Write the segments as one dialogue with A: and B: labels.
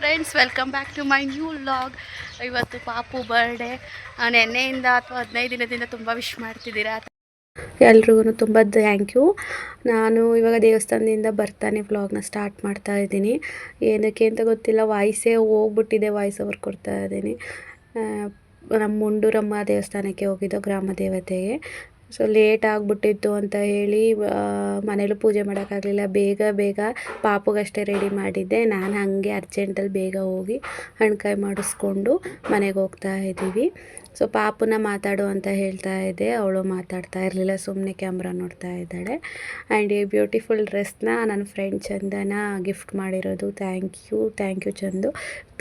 A: Friends welcome back to my new vlog ಇವತ್ತು ಪಾಪು birthday ನೆನ್ನೆಯಿಂದ ಅಥವಾ ಹದಿನೈದು ದಿನದಿಂದ ತುಂಬ ವಿಶ್ ಮಾಡ್ತಿದ್ದೀರಾ? ಎಲ್ರಿಗೂ ತುಂಬ ಥ್ಯಾಂಕ್ ಯು ನಾನು ಇವಾಗ ದೇವಸ್ಥಾನದಿಂದ ಬರ್ತಾನೆ ವ್ಲಾಗ್ನ ಸ್ಟಾರ್ಟ್ ಮಾಡ್ತಾ ಇದ್ದೀನಿ. ಏನಕ್ಕೆ ಅಂತ ಗೊತ್ತಿಲ್ಲ ವಾಯ್ಸೇ ಹೋಗ್ಬಿಟ್ಟಿದೆ ವಾಯ್ಸ್ ಓವರ್ ಕೊಡ್ತಾ ಇದ್ದೀನಿ. ನಮ್ಮ ಮುಂಡೂರಮ್ಮ ದೇವಸ್ಥಾನಕ್ಕೆ ಹೋಗಿದ್ದೋ ಗ್ರಾಮ ದೇವತೆಗೆ. ಸೊ ಲೇಟ್ ಆಗಿಬಿಟ್ಟಿತ್ತು ಅಂತ ಹೇಳಿ ಮನೇಲೂ ಪೂಜೆ ಮಾಡೋಕ್ಕಾಗಲಿಲ್ಲ. ಬೇಗ ಬೇಗ ಪಾಪುಗಷ್ಟೇ ರೆಡಿ ಮಾಡಿದ್ದೆ. ನಾನು ಹಾಗೆ ಅರ್ಜೆಂಟಲ್ಲಿ ಬೇಗ ಹೋಗಿ ಹಣ್ಕಾಯಿ ಮಾಡಿಸ್ಕೊಂಡು ಮನೆಗೆ ಹೋಗ್ತಾ ಇದ್ದೀವಿ. ಸೊ ಪಾಪುನ ಮಾತಾಡು ಅಂತ ಹೇಳ್ತಾ ಇದ್ದೆ ಅವಳು ಮಾತಾಡ್ತಾ ಇರಲಿಲ್ಲ ಸುಮ್ಮನೆ ಕ್ಯಾಮ್ರಾ ನೋಡ್ತಾ ಇದ್ದಾಳೆ. ಆ್ಯಂಡ್ ಈ ಬ್ಯೂಟಿಫುಲ್ ಡ್ರೆಸ್ನ ನನ್ನ ಫ್ರೆಂಡ್ ಚಂದನ ಗಿಫ್ಟ್ ಮಾಡಿರೋದು. Thank you thank you Chandu.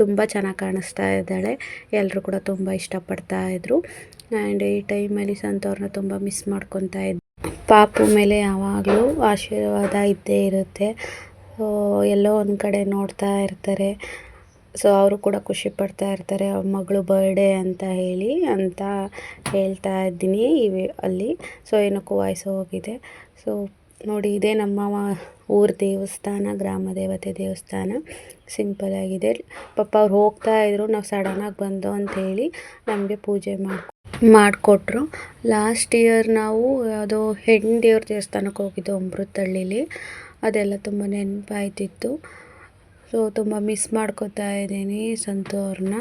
A: ತುಂಬ ಚೆನ್ನಾಗಿ ಕಾಣಿಸ್ತಾ ಇದ್ದಾಳೆ. ಎಲ್ಲರೂ ಕೂಡ ತುಂಬ ಇಷ್ಟಪಡ್ತಾ ಇದ್ರು. ಆ್ಯಂಡ್ ಈ ಟೈಮಲ್ಲಿ ಸಂತವ್ರನ್ನ ತುಂಬ ಮಿಸ್ ಮಾಡ್ಕೊತಾ ಇದ್ದೆ. ಪಾಪು ಮೇಲೆ ಯಾವಾಗಲೂ ಆಶೀರ್ವಾದ ಇದ್ದೇ ಇರುತ್ತೆ. ಎಲ್ಲೋ ಒಂದು ಕಡೆ ನೋಡ್ತಾ ಇರ್ತಾರೆ. ಸೊ ಅವರು ಕೂಡ ಖುಷಿ ಪಡ್ತಾ ಇರ್ತಾರೆ. ಅವ್ರ ಮಗಳು ಬರ್ಡೇ ಅಂತ ಹೇಳಿ ಅಂತ ಹೇಳ್ತಾ ಇದ್ದೀನಿ ಇವಿ ಅಲ್ಲಿ. ಸೊ ಏನಕ್ಕೂ ವಾಯ್ಸ್ ಹೋಗಿದೆ. ಸೊ ನೋಡಿ, ಇದೇ ನಮ್ಮ ಊರ ದೇವಸ್ಥಾನ, ಗ್ರಾಮ ದೇವತೆ ದೇವಸ್ಥಾನ. ಸಿಂಪಲ್ ಆಗಿದೆ. ಪಾಪ ಅವ್ರು ಹೋಗ್ತಾ ಇದ್ರು. ನಾವು ಸಡನ್ನಾಗಿ ಬಂದು ಅಂಥೇಳಿ ನಮಗೆ ಪೂಜೆ ಮಾಡಿ ಮಾಡಿಕೊಟ್ರು. ಲಾಸ್ಟ್ ಇಯರ್ ನಾವು ಯಾವುದೋ ಹೆಣ್ಣು ದೇವ್ರ ದೇವಸ್ಥಾನಕ್ಕೆ ಹೋಗಿದ್ದು ಅಮೃತಹಳ್ಳಿಲಿ ಅದೆಲ್ಲ ತುಂಬ ನೆನಪಾಯ್ತಿತ್ತು. ಸೊ ತುಂಬ ಮಿಸ್ ಮಾಡ್ಕೊತಾ ಇದ್ದೀನಿ ಸಂತು ಅವ್ರನ್ನ.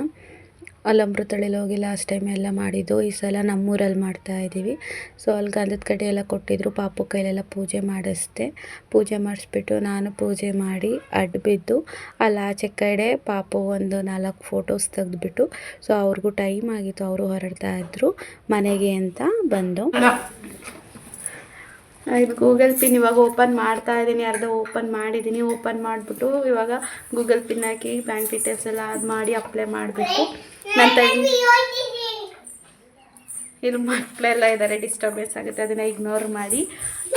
A: ಅಲ್ಲಿ ಹೋಗಿ ಲಾಸ್ಟ್ ಟೈಮ್ ಎಲ್ಲ ಮಾಡಿದ್ದು. ಈ ಸಲ ನಮ್ಮೂರಲ್ಲಿ ಮಾಡ್ತಾ ಇದ್ದೀವಿ. ಸೊ ಅಲ್ಲಿ ಗಂಧದ ಕಡೆ ಎಲ್ಲ ಕೊಟ್ಟಿದ್ರು. ಪಾಪು ಕೈಲೆಲ್ಲ ಪೂಜೆ ಮಾಡಿಸ್ದೆ. ಪೂಜೆ ಮಾಡಿಸ್ಬಿಟ್ಟು ನಾನು ಪೂಜೆ ಮಾಡಿ ಅಡ್ಡ ಬಿದ್ದು ಅಲ್ಲಿ ಆಚೆ ಕಡೆ ಪಾಪು ಒಂದು ನಾಲ್ಕು ಫೋಟೋಸ್ ತೆಗೆದ್ಬಿಟ್ಟು. ಸೊ ಅವ್ರಿಗೂ ಟೈಮ್ ಆಗಿತ್ತು. ಅವರು ಹೊರಡ್ತಾ ಇದ್ರು. ಮನೆಗೆ ಅಂತ ಬಂದು. ಇದು ಗೂಗಲ್ ಪಿನ್ ಇವಾಗ ಓಪನ್ ಮಾಡ್ತಾ ಇದ್ದೀನಿ. ಅರ್ಧ ಓಪನ್ ಮಾಡಿದ್ದೀನಿ. ಓಪನ್ ಮಾಡಿಬಿಟ್ಟು ಇವಾಗ ಗೂಗಲ್ ಪಿನ್ ಹಾಕಿ ಬ್ಯಾಂಕ್ ಡೀಟೇಲ್ಸ್ ಎಲ್ಲ ಅದು ಮಾಡಿ ಅಪ್ಲೈ ಮಾಡಬೇಕು. ನನ್ನ ತಂಗಿ ಇಲ್ಲಿ ಮಕ್ಕಳೆಲ್ಲ ಇದ್ದಾರೆ ಡಿಸ್ಟರ್ಬೆನ್ಸ್ ಆಗುತ್ತೆ. ಅದನ್ನು ಇಗ್ನೋರ್ ಮಾಡಿ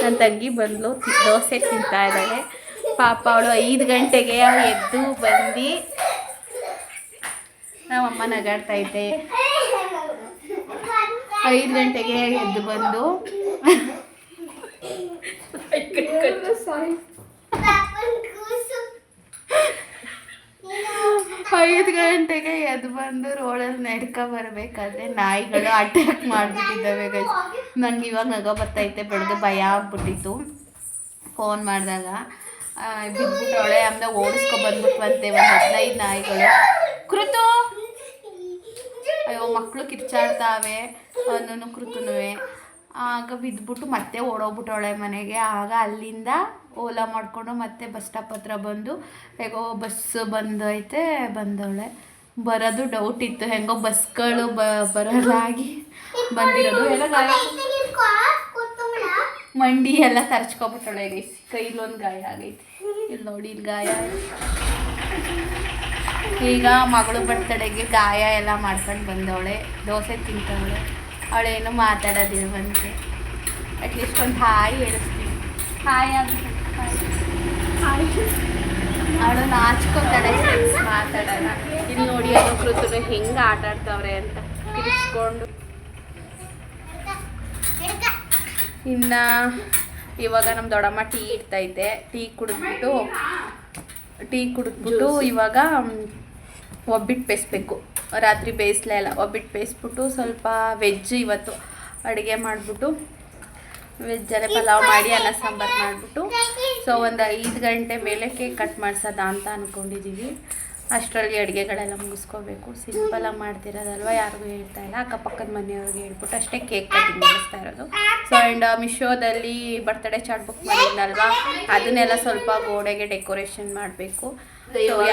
A: ನನ್ನ ತಂಗಿ ಬಂದಳು ದೋಸೆ ತಿಂತಾ ಇದ್ದಾಳೆ. ಪಾಪ ಅವಳು ಐದು ಗಂಟೆಗೆ ಎದ್ದು ಬಂದು ನಮ್ಮಮ್ಮ ನಗಾಡ್ತಾ ಇದ್ದೆ. ಐದು ಗಂಟೆಗೆ ಎದ್ದು ಬಂದು ಐದು ಗಂಟೆಗೆ ಎದ್ದು ಬಂದು ರೋಡಲ್ಲಿ ನಡ್ಕೊ ಬರಬೇಕಾದ್ರೆ ನಾಯಿಗಳು ಅಟ್ಯಾಕ್ ಮಾಡಿಬಿಟ್ಟಿದ್ದಾವೆ ಗೈಸ್ ನನಗೆ ಇವಾಗ ನಗ ಬರ್ತೈತೆ ಬೆಳಗ್ಗೆ ಭಯ ಆಗ್ಬಿಟ್ಟಿತ್ತು. ಫೋನ್ ಮಾಡಿದಾಗ ಬಿದ್ದುಬಿಟ್ಟವಳೆ ಆಮೇಲೆ ಓಡಿಸ್ಕೊ ಬಂದ್ಬಿಟ್ವಂತೆ ಒಂದು ಹದಿನೈದು ನಾಯಿಗಳು. ಕೃತು! ಅಯ್ಯೋ ಮಕ್ಕಳು ಕಿರ್ಚಾಡ್ತಾವೆ. ಅನ್ನೋನು ಕೃತುನುವೆ. ಆಗ ಬಿದ್ದುಬಿಟ್ಟು ಮತ್ತೆ ಓಡೋಗ್ಬಿಟ್ಟವಳೆ ಮನೆಗೆ. ಆಗ ಅಲ್ಲಿಂದ ಓಲಾ ಮಾಡಿಕೊಂಡು ಮತ್ತೆ ಬಸ್ ಸ್ಟಾಪ್ ಹತ್ರ ಬಂದು ಹೇಗೋ ಬಸ್ ಬಂದೈತೆ ಬಂದವಳೆ. ಬರೋದು ಡೌಟ್ ಇತ್ತು. ಹೆಂಗೋ ಬಸ್ಗಳು ಬ ಬರೋದಾಗಿ ಬಂದಿರೋದು. ಎಲ್ಲ ಗಾಯ. ಮಂಡಿ ಎಲ್ಲ ತರ್ಚ್ಕೊಬಿಟ್ಟವಳೆ ಗೈಸ್ ಕೈಲೊಂದು ಗಾಯ ಆಗೈತಿ. ಇಲ್ಲಿ ನೋಡಿ ಇಲ್ಲಿ ಗಾಯ. ಈಗ ಮಗಳು ಬರ್ತಡೆಗೆ ಗಾಯ ಎಲ್ಲ ಮಾಡ್ಕೊಂಡು ಬಂದವಳೆ. ದೋಸೆ ತಿಂತವಳೆ. ಅವಳೇನು ಮಾತಾಡೋದಿಲ್ವಂತೆ ಅಟ್ಲೀಸ್ಟ್ ಒಂದು ಹಾಯ್ ಹೇಳಿಸ್ತೀನಿ. ಹಾಯ್ ಅವಳು ನಾಚ್ಕೊತಾಳೆ ಫ್ರೆಂಡ್ಸ್ ಮಾತಾಡೋಣ. ಇಲ್ಲಿ ನೋಡಿ ಅದು ಕೃತರು ಹೆಂಗೆ ಆಟ ಆಡ್ತಾವ್ರೆ ಅಂತ ಕಿರಿಸ್ಕೊಂಡು ಇನ್ನು ಇವಾಗ ನಮ್ಮ ದೊಡ್ಡಮ್ಮ ಟೀ ಇಡ್ತೈತೆ ಟೀ ಕುಡಿದ್ಬಿಟ್ಟು ಟೀ ಕುಡಿದ್ಬಿಟ್ಟು ಇವಾಗ ಒಬ್ಬಿಟ್ಟು ಬೇಯಿಸ್ಬೇಕು. ರಾತ್ರಿ ಬೇಯಿಸ್ಲೇ ಇಲ್ಲ, ಒಬ್ಬಿಟ್ಟು ಬೇಯಿಸ್ಬಿಟ್ಟು ಸ್ವಲ್ಪ ವೆಜ್ ಇವತ್ತು ಅಡುಗೆ ಮಾಡಿಬಿಟ್ಟು ವೆಜ್ಜಲ್ಲೇ ಪಲಾವ್ ಮಾಡಿ, ಅನ್ನ ಸಾಂಬಾರು ಮಾಡಿಬಿಟ್ಟು ಸೊ ಒಂದು ಐದು ಗಂಟೆ ಮೇಲೆ ಕೇಕ್ ಕಟ್ ಮಾಡ್ಸೋದ ಅಂತ ಅಂದ್ಕೊಂಡಿದ್ದೀವಿ ಅಷ್ಟರಲ್ಲಿ ಅಡುಗೆಗಳೆಲ್ಲ ಮುಗಿಸ್ಕೋಬೇಕು. ಸಿಂಪಲಾಗಿ ಮಾಡ್ತಿರೋದಲ್ವ, ಯಾರಿಗೂ ಹೇಳ್ತಾ ಇಲ್ಲ. ಅಕ್ಕಪಕ್ಕದ ಮನೆಯವ್ರಿಗೆ ಹೇಳ್ಬಿಟ್ಟು ಅಷ್ಟೇ ಕೇಕ್ ಕಟಿಂಗ್ ಮಾಡಿಸ್ತಾ ಇರೋದು. ಸೊ ಆ್ಯಂಡ್ ಮಿಶೋದಲ್ಲಿ ಬರ್ತ್ಡೇ ಚಾರ್ಟ್ ಬುಕ್ ಮಾಡಿದ್ನಲ್ವ, ಅದನ್ನೆಲ್ಲ ಸ್ವಲ್ಪ ಗೋಡೆಗೆ ಡೆಕೋರೇಷನ್ ಮಾಡಬೇಕು.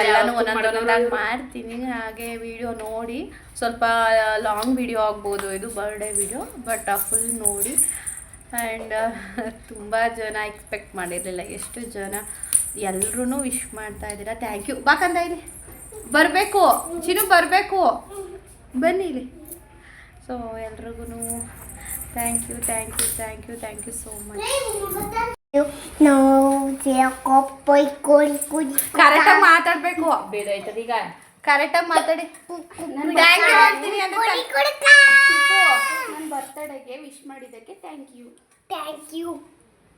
A: ಎಲ್ಲನೂ ಒಂದೊಂದು ಒಂದೊಂದಾಗಿ ಮಾಡ್ತೀನಿ. ಹಾಗೆ ವಿಡಿಯೋ ನೋಡಿ. ಸ್ವಲ್ಪ ಲಾಂಗ್ ವಿಡಿಯೋ ಆಗ್ಬೋದು. ಇದು ಬರ್ಡೇ ವಿಡಿಯೋ ಬಟ್ ಫುಲ್ ನೋಡಿ. ಆ್ಯಂಡ್ ತುಂಬ ಜನ ಎಕ್ಸ್ಪೆಕ್ಟ್ ಮಾಡಿರಲಿಲ್ಲ. ಎಷ್ಟು ಜನ ಎಲ್ಲರೂ ವಿಶ್ ಮಾಡ್ತಾ ಇದ್ದೀರಾ? ಥ್ಯಾಂಕ್ ಯು ಬಾಕಂದ ಇಲ್ಲಿ. ಬರಬೇಕು. ಚಿನ್ನು ಬರಬೇಕು. ಬನ್ನಿ ಇಲ್ಲಿ. ಸೊ ಎಲ್ರಿಗೂ thank you thank you thank you thank you so much ಕರೆಕ್ಟಾಗಿ ಮಾತಾಡಬೇಕು. ಬೇಡ ಐತದ ಈಗ ಕರೆಕ್ಟಾಗಿ ಮಾತಾಡಿ. ಥ್ಯಾಂಕ್ ಯು ಅಂತೀನಿ ಅಂತ ನನ್ನ ಬರ್ತಡೆಗೆ ವಿಶ್ ಮಾಡಿದ್ದಕ್ಕೆ ಥ್ಯಾಂಕ್ ಯು
B: ಥ್ಯಾಂಕ್ ಯು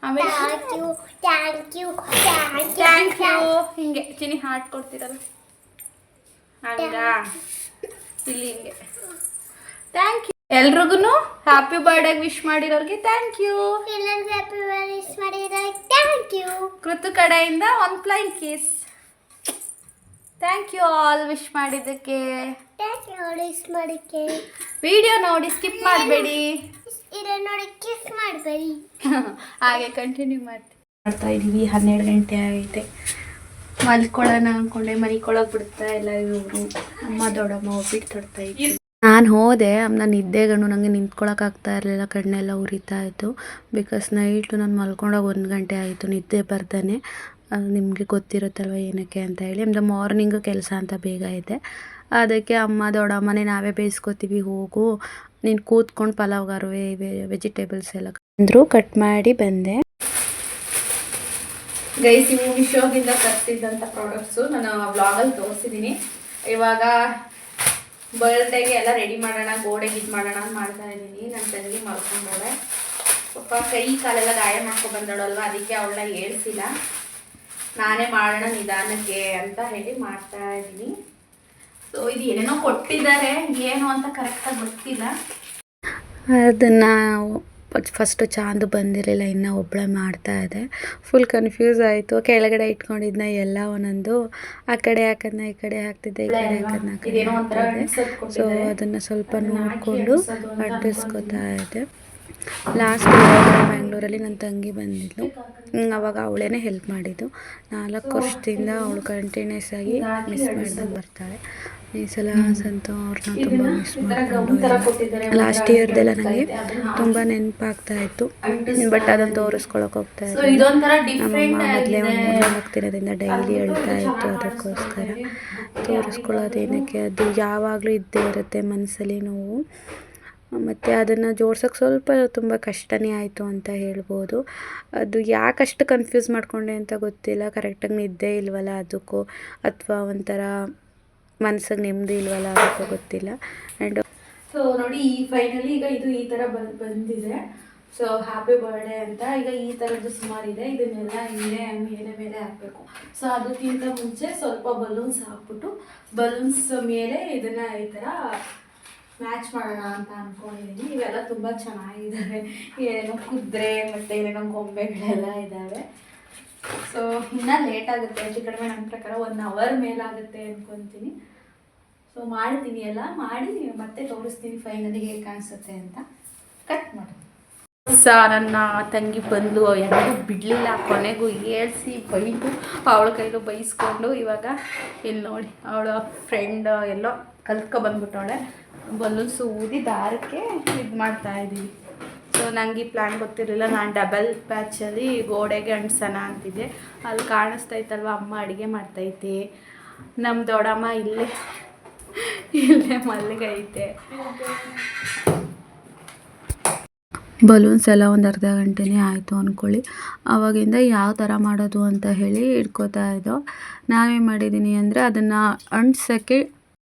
A: ಆಮೇಲೆ
B: thank you thank you Thank you.
A: Thank you ಹಿಂಗೆ ಚಿನಿ ಹಾರ್ಟ್ ಕೊಡ್ತಿರಲ್ಲ.
C: ಹಂಗಾ? ಇಲ್ಲಿ ಹಿಂಗೆ. ಥ್ಯಾಂಕ್ ಯು ಎಲ್ರಿಗೂ ಹ್ಯಾಪಿ ಬರ್ಡೇ ವಿಶ್ ಮಾಡಿರೋರಿಗೆ ಥ್ಯಾಂಕ್ ಯು
B: ಎಲ್ಲರಿಗೂ ಹ್ಯಾಪಿ ವಿಶ್ ಮಾಡಿದ್ದಾರೆ ಥ್ಯಾಂಕ್ ಯು
C: ಕೃತು ಕಡೆಯಿಂದ one flying kiss thank you all wish ಮಾಡಿದ್ದಕ್ಕೆ.
B: ಥ್ಯಾಂಕ್ ಯು ವಿಶ್
C: ವಿಡಿಯೋ ನೋಡಿ ಸ್ಕಿಪ್ ಮಾಡಬೇಡಿ.
B: ನೋಡಿ ಕಿಸ್ ಮಾಡಬೇಡಿ.
C: ಹಾಗೆ ಕಂಟಿನ್ಯೂ ಮಾಡ್ತೀವಿ. ಮಾಡ್ತಾ ಇದ್ದೀವಿ ಹನ್ನೆರಡು ಗಂಟೆ ಆಗೈತೆ. ಮಲ್ಕೊಳ್ಳೋಣ ಅಂದ್ಕೊಂಡೆ ಮನಿಕೊಳಗೆ ಬಿಡ್ತಾ ಇಲ್ಲ ಇವರು. ಅಮ್ಮ ದೊಡ್ಡಮ್ಮ ಒಬ್ಬಿಟ್ಟು ತೊಡ್ತಾ ಇದ್ವಿ ನಾನು ಹೋದೆ ನನ್ನ ನಿದ್ದೆಗಣ್ಣು ನನಗೆ ನಿಂತ್ಕೊಳಕ್ಕಾಗ್ತಾ ಇರಲಿಲ್ಲ, ಕಣ್ಣೆಲ್ಲ ಉರಿತಾ ಇತ್ತು. ಬಿಕಾಸ್ ನೈಟು ನಾನು ಮಲ್ಕೊಂಡಾಗ ಒಂದು ಗಂಟೆ ಆಯಿತು, ನಿದ್ದೆ ಬರ್ತಾನೆ ನಿಮಗೆ ಗೊತ್ತಿರುತ್ತಲ್ವ ಏನಕ್ಕೆ ಅಂತ ಹೇಳಿ. ಅಮ್ಮ ಮಾರ್ನಿಂಗ್ ಕೆಲಸ ಅಂತ ಬೇಗ ಇದೆ. ಅದಕ್ಕೆ ಅಮ್ಮ, ದೊಡ್ಡಮ್ಮನೇ, ನಾವೇ ಬೇಯಿಸ್ಕೊತೀವಿ, ಹೋಗು. ನೀನು ಕೂತ್ಕೊಂಡು ಪಲಾವ್ಗಾರುವೆ ವೆಜಿಟೇಬಲ್ಸ್ ಎಲ್ಲ ಅಂದರು ಕಟ್ ಮಾಡಿ ಬಂದೆ. ಗೈಸ್ ಇವು ಮಿಶೋದಿಂದ ತರಿಸಿದ್ದಂಥ ಪ್ರಾಡಕ್ಟ್ಸು ನಾನು ವ್ಲಾಗಲ್ಲಿ ತೋರಿಸಿದ್ದೀನಿ ಇವಾಗ ಬರ್ಡೇಗೆ ಎಲ್ಲ ರೆಡಿ ಮಾಡೋಣ, ಗೋಡೆಗೆ ಇದು ಮಾಡೋಣ ಅಂತ ಮಾಡ್ತಾ ಇದ್ದೀನಿ. ನನ್ನ ತಂಗಿ ಮಲ್ಕೊಂಡವಳೆ. ಪಾಪ ಕೈ ಕಾಲೆಲ್ಲ ಗಾಯ ಮಾಡ್ಕೊಂಡು ಬಂದಳಲ್ವ? ಅದಕ್ಕೆ ಅವಳನ್ನ ಹೇಳ್ಸಿಲ್ಲ. ನಾನೇ ಮಾಡೋಣ ನಿಧಾನಕ್ಕೆ ಅಂತ ಹೇಳಿ ಮಾಡ್ತಾ ಇದ್ದೀನಿ. ಸೊ ಇದು ಏನೇನೋ ಕೊಟ್ಟಿದ್ದಾರೆ, ಏನು ಅಂತ ಕರೆಕ್ಟಾಗಿ ಗೊತ್ತಿಲ್ಲ. ಅದನ್ನು ಫಸ್ಟು ಚಾಂದು ಬಂದಿರಲಿಲ್ಲ ಇನ್ನೂ ಒಬ್ಬಳೆ ಮಾಡ್ತಾ ಇದೆ. ಫುಲ್ ಕನ್ಫ್ಯೂಸ್ ಆಯಿತು. ಕೆಳಗಡೆ ಇಟ್ಕೊಂಡಿದ್ನ ಎಲ್ಲ ಒಂದೊಂದು. ಆ ಕಡೆ ಹಾಕೋದನ್ನ ಈ ಕಡೆ ಹಾಕ್ತಿದ್ದೆ ಈ ಕಡೆ ಹಾಕೋದನ್ನ ಆ ಕಡೆ ಹಾಕ್ತಿದ್ದೆ. ಸೊ ಅದನ್ನು ಸ್ವಲ್ಪ ನೋಡಿಕೊಂಡು ಅಡ್ಡಿಸ್ಕೊತಾ ಇದ್ದೆ. ಲಾಸ್ಟ್ ಬ್ಯಾಂಗ್ಳೂರಲ್ಲಿ ನನ್ನ ತಂಗಿ ಬಂದಿದ್ಲು. ಅವಾಗ ಅವಳೇನೆ ಹೆಲ್ಪ್ ಮಾಡಿದ್ದು. ನಾಲ್ಕು ವರ್ಷದಿಂದ ಅವಳು ಕಂಟಿನ್ಯೂಸ್ ಆಗಿ ಮಿಸ್ ಮಾಡ್ದಂಗೆ ಬರ್ತಾಳೆ. ಈ ಸಲ ಸಂತು ಅವ್ರನ್ನ ತುಂಬ ಮಿಸ್ ಮಾಡ್ಕೊಂಡು ಲಾಸ್ಟ್ ಇಯರ್ದೆಲ್ಲ ನನಗೆ ತುಂಬ ನೆನಪಾಗ್ತಾ ಇತ್ತು. ಬಟ್ ಅದನ್ನು ತೋರಿಸ್ಕೊಳಕ್ಕೆ ಹೋಗ್ತಾ ಇತ್ತು ನಮ್ಮಮ್ಮ ಮೊದಲೇ ಒಂದು ಮೂರ್ನಾಲ್ಕು ದಿನದಿಂದ ಡೈಲಿ ಹೇಳ್ತಾ ಇತ್ತು ಅದಕ್ಕೋಸ್ಕರ. ತೋರಿಸ್ಕೊಳ್ಳೋದೇನಕ್ಕೆ ಅದು ಯಾವಾಗಲೂ ಇದ್ದೇ ಇರುತ್ತೆ ಮನಸ್ಸಲ್ಲಿ ನೋವು. ಮತ್ತು ಅದನ್ನು ಜೋಡ್ಸೋಕ್ಕೆ ಸ್ವಲ್ಪ ತುಂಬ ಕಷ್ಟನೇ ಆಯಿತು ಅಂತ ಹೇಳ್ಬೋದು. ಅದು ಯಾಕಷ್ಟು ಕನ್ಫ್ಯೂಸ್ ಮಾಡಿಕೊಂಡೆ ಅಂತ ಗೊತ್ತಿಲ್ಲ. ಕರೆಕ್ಟಾಗಿ ನಿದ್ದೆ ಇಲ್ವಲ್ಲ ಅದಕ್ಕೂ. ಅಥವಾ ಒಂಥರ ಮನ್ಸಿಗೆ ನೆಮ್ಮದಿ ಇಲ್ವಲ್ಲ ಅಂತ ಗೊತ್ತಿಲ್ಲ. ಆ್ಯಂಡ್ ಸೊ ನೋಡಿ, ಈ ಫೈನಲಿ ಈಗ ಇದು ಈ ಥರ ಬಂದು, ಬಂದಿದೆ. ಸೊ ಹ್ಯಾಪಿ ಬರ್ಡೇ ಅಂತ. ಈಗ ಈ ಥರದ್ದು ಸುಮಾರಿದೆ ಇದನ್ನೆಲ್ಲ ಇಲ್ಲೇ, ಮೇಲೆ ಮೇಲೆ ಹಾಕಬೇಕು. ಸೊ ಅದಕ್ಕಿಂತ ಮುಂಚೆ ಸ್ವಲ್ಪ ಬಲೂನ್ಸ್ ಹಾಕ್ಬಿಟ್ಟು ಬಲೂನ್ಸ್ ಮೇಲೆ ಇದನ್ನು ಈ ಥರ ಮ್ಯಾಚ್ ಮಾಡೋಣ ಅಂತ ಅಂದ್ಕೊಂಡಿದ್ದೀನಿ ಇವೆಲ್ಲ ತುಂಬ ಚೆನ್ನಾಗಿದ್ದಾವೆ ಏನೇನೋ ಕುದುರೆ ಮತ್ತು ಏನೇನೋ ಗೊಂಬೆಗಳೆಲ್ಲ ಇದ್ದಾವೆ ಸೊ ಇನ್ನೂ ಲೇಟ್ ಆಗುತ್ತೆ. ಹೆಚ್ಚು ಕಡಿಮೆ ನನ್ನ ಪ್ರಕಾರ ಒನ್ ಅವರ್ ಮೇಲಾಗುತ್ತೆ ಅಂದ್ಕೊತೀನಿ ಸೊ ಮಾಡ್ತೀನಿ ಎಲ್ಲ. ಮಾಡಿ ಮತ್ತೆ ತೋರಿಸ್ತೀನಿ ಫೈನಲಿ ಹೇಗೆ ಕಾಣಿಸುತ್ತೆ ಅಂತ. ಕಟ್ ಮಾಡಿ ಸ, ನನ್ನ ತಂಗಿ ಬಂದು ಯಾರಿಗೂ ಬಿಡಲಿಲ್ಲ. ಕೊನೆಗೂ ಏಳಿಸಿ ಬೈದು ಅವಳ ಕೈಲೂ ಬೈಸ್ಕೊಂಡು ಇವಾಗ ಇಲ್ಲಿ ನೋಡಿ, ಅವಳ ಫ್ರೆಂಡ್ ಎಲ್ಲೋ ಕಲ್ತ್ಕೊ ಬಂದ್ಬಿಟ್ಟವಳೆ. ಬಲೂನ್ಸ್ ಊದಿ ದಾರಕ್ಕೆ ಇದು ಮಾಡ್ತಾ ಇದ್ದೀವಿ ಸೊ ನನಗೆ ಈ ಪ್ಲ್ಯಾನ್ ಗೊತ್ತಿರಲಿಲ್ಲ. ನಾನು ಡಬಲ್ ಪ್ಯಾಚಲ್ಲಿ ಗೋಡೆಗೆ ಅಂಟ್ಸೋಣ ಅಂತಿದ್ದೆ. ಅಲ್ಲಿ ಕಾಣಿಸ್ತೈತಲ್ವ ಅಮ್ಮ ಅಡುಗೆ ಮಾಡ್ತೈತೆ ನಮ್ಮ ದೊಡ್ಡಮ್ಮ ಇಲ್ಲೇ ಇಲ್ಲೇ ಮಲ್ಲಿಗೈತೆ ಬಲೂನ್ಸ್ ಎಲ್ಲ ಒಂದು ಅರ್ಧ ಗಂಟೆನೇ ಆಯಿತು ಅಂದ್ಕೊಳ್ಳಿ ಆವಾಗಿಂದ ಯಾವ ಥರ ಮಾಡೋದು ಅಂತ ಹೇಳಿ ಇಟ್ಕೋತಾ ಇದ್ದೋ. ನಾವೇನು ಮಾಡಿದ್ದೀನಿ ಅಂದರೆ ಅದನ್ನು ಅಂಟ್ಸೋಕ್ಕೆ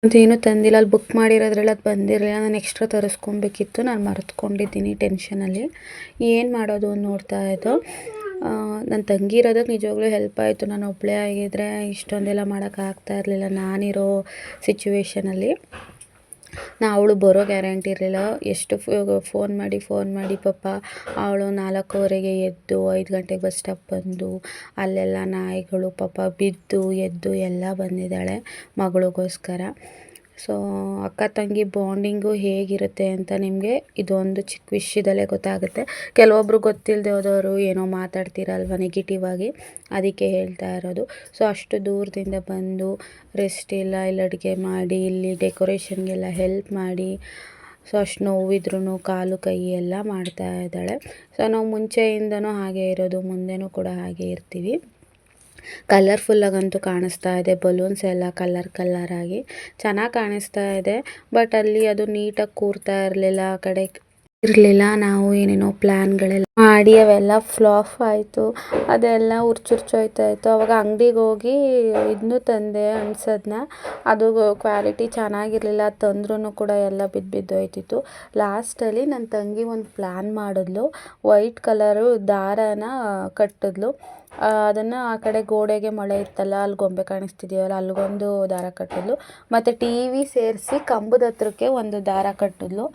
C: ಏನು ತಂದಿಲ್ಲ. ಅಲ್ಲಿ ಬುಕ್ ಮಾಡಿರೋದ್ರಲ್ಲಿ ಅದು ಬಂದಿರಲಿಲ್ಲ. ನಾನು ಎಕ್ಸ್ಟ್ರಾ ತರಿಸ್ಕೊಬೇಕಿತ್ತು. ನಾನು ಮರೆತ್ಕೊಂಡಿದ್ದೀನಿ ಟೆನ್ಷನಲ್ಲಿ ಏನು ಮಾಡೋದು ಅಂತ ನೋಡ್ತಾ ಇದ್ದೋ. ನನ್ನ ತಂಗಿ ಇರೋದಕ್ಕೆ ನಿಜವಾಗ್ಲೂ ಹೆಲ್ಪ್ ಆಯಿತು. ನಾನು ಒಬ್ಬಳೇ ಆಗಿದ್ದರೆ ಇಷ್ಟೊಂದೆಲ್ಲ ಮಾಡೋಕ್ಕಾಗ್ತಾ ಇರಲಿಲ್ಲ. ನಾನಿರೋ ಸಿಚುವೇಶನಲ್ಲಿ ನಾ ಅವಳು ಬರೋ ಗ್ಯಾರಂಟಿ ಇರಲಿಲ್ಲ. ಎಷ್ಟು ಫೋನ್ ಮಾಡಿ ಫೋನ್ ಮಾಡಿ, ಪಾಪ ಅವಳು ನಾಲ್ಕೂವರೆಗೆ ಎದ್ದು, ಐದು ಗಂಟೆಗೆ ಬಸ್ ಸ್ಟಾಪ್ ಬಂದು, ಅಲ್ಲೆಲ್ಲ ನಾಯಿಗಳು, ಪಾಪ ಬಿದ್ದು, ಎದ್ದು ಎಲ್ಲ ಬಂದಿದ್ದಾಳೆ ಮಗಳಿಗೋಸ್ಕರ. ಸೊ ಅಕ್ಕ ತಂಗಿ ಬಾಂಡಿಂಗು ಹೇಗಿರುತ್ತೆ ಅಂತ ನಿಮಗೆ ಇದೊಂದು ಚಿಕ್ಕ ವಿಷಯದಲ್ಲೇ ಗೊತ್ತಾಗುತ್ತೆ. ಕೆಲವೊಬ್ರು ಗೊತ್ತಿಲ್ಲದೆ ಹೋದವರು ಏನೋ ಮಾತಾಡ್ತೀರಲ್ವ ನೆಗೆಟಿವ್ ಆಗಿ, ಅದಕ್ಕೆ ಹೇಳ್ತಾ ಇರೋದು. ಸೊ ಅಷ್ಟು ದೂರದಿಂದ ಬಂದು ರೆಸ್ಟ್ ಇಲ್ಲ, ಇಲ್ಲಿ ಅಡುಗೆ ಮಾಡಿ, ಇಲ್ಲಿ ಡೆಕೋರೇಷನ್ಗೆಲ್ಲ ಹೆಲ್ಪ್ ಮಾಡಿ ಸೊ ಅಷ್ಟು ನೋವಿದ್ರೂ ಕಾಲು, ಕೈ ಎಲ್ಲ ಮಾಡ್ತಾ ಇದ್ದಾಳೆ. ಸೊ ನಾವು ಮುಂಚೆಯಿಂದನೂ ಹಾಗೆ ಇರೋದು, ಮುಂದೆನೂ ಕೂಡ ಹಾಗೆ ಇರ್ತೀವಿ. ಕಲರ್ಫುಲ್ಲಾಗಂತೂ ಕಾಣಿಸ್ತಾ ಇದೆ. ಬಲೂನ್ಸ್ ಎಲ್ಲ ಕಲರ್ ಕಲರ್ ಆಗಿ ಚೆನ್ನಾಗಿ ಕಾಣಿಸ್ತಾ ಇದೆ. ಬಟ್ ಅಲ್ಲಿ ಅದು ನೀಟಾಗಿ ಕೂರ್ತಾ ಇರಲಿಲ್ಲ, ಆ ಕಡೆ ಇರಲಿಲ್ಲ. ನಾವು ಏನೇನೋ ಪ್ಲ್ಯಾನ್ಗಳೆಲ್ಲ ಮಾಡಿ ಅವೆಲ್ಲ ಫ್ಲಾಫ್ ಆಯಿತು. ಅದೆಲ್ಲ ಉರ್ಚುರ್ಚೋಯ್ತಾ ಇತ್ತು. ಅವಾಗ ಅಂಗಡಿಗೆ ಹೋಗಿ ಇದನ್ನು ತಂದೆ ಅನ್ಸೋದನ್ನ ಅದು ಕ್ವಾಲಿಟಿ ಚೆನ್ನಾಗಿರಲಿಲ್ಲ. ತಂದ್ರೂ ಕೂಡ ಎಲ್ಲ ಬಿದ್ದು ಬಿದ್ದೋಯ್ತಿತ್ತು ಲಾಸ್ಟಲ್ಲಿ ನನ್ನ ತಂಗಿ ಒಂದು ಪ್ಲ್ಯಾನ್ ಮಾಡಿದ್ಲು. ವೈಟ್ ಕಲರು ದಾರನ ಕಟ್ಟಿದ್ಲು. ಅದನ್ನು ಆ ಕಡೆ ಗೋಡೆಗೆ ಮೊಳೆ ಇತ್ತಲ್ಲ, ಅಲ್ಲಿ ಗೊಂಬೆ ಕಾಣಿಸ್ತಿದೆಯಲ್ಲ, ಅಲ್ಲಿಗೊಂದು ದಾರ ಕಟ್ಟಿದ್ಲು. ಮತ್ತು ಟಿ ವಿ ಸೇರಿಸಿ ಕಂಬದ ಹತ್ರಕ್ಕೆ ಒಂದು ದಾರ ಕಟ್ಟಿದ್ಲು.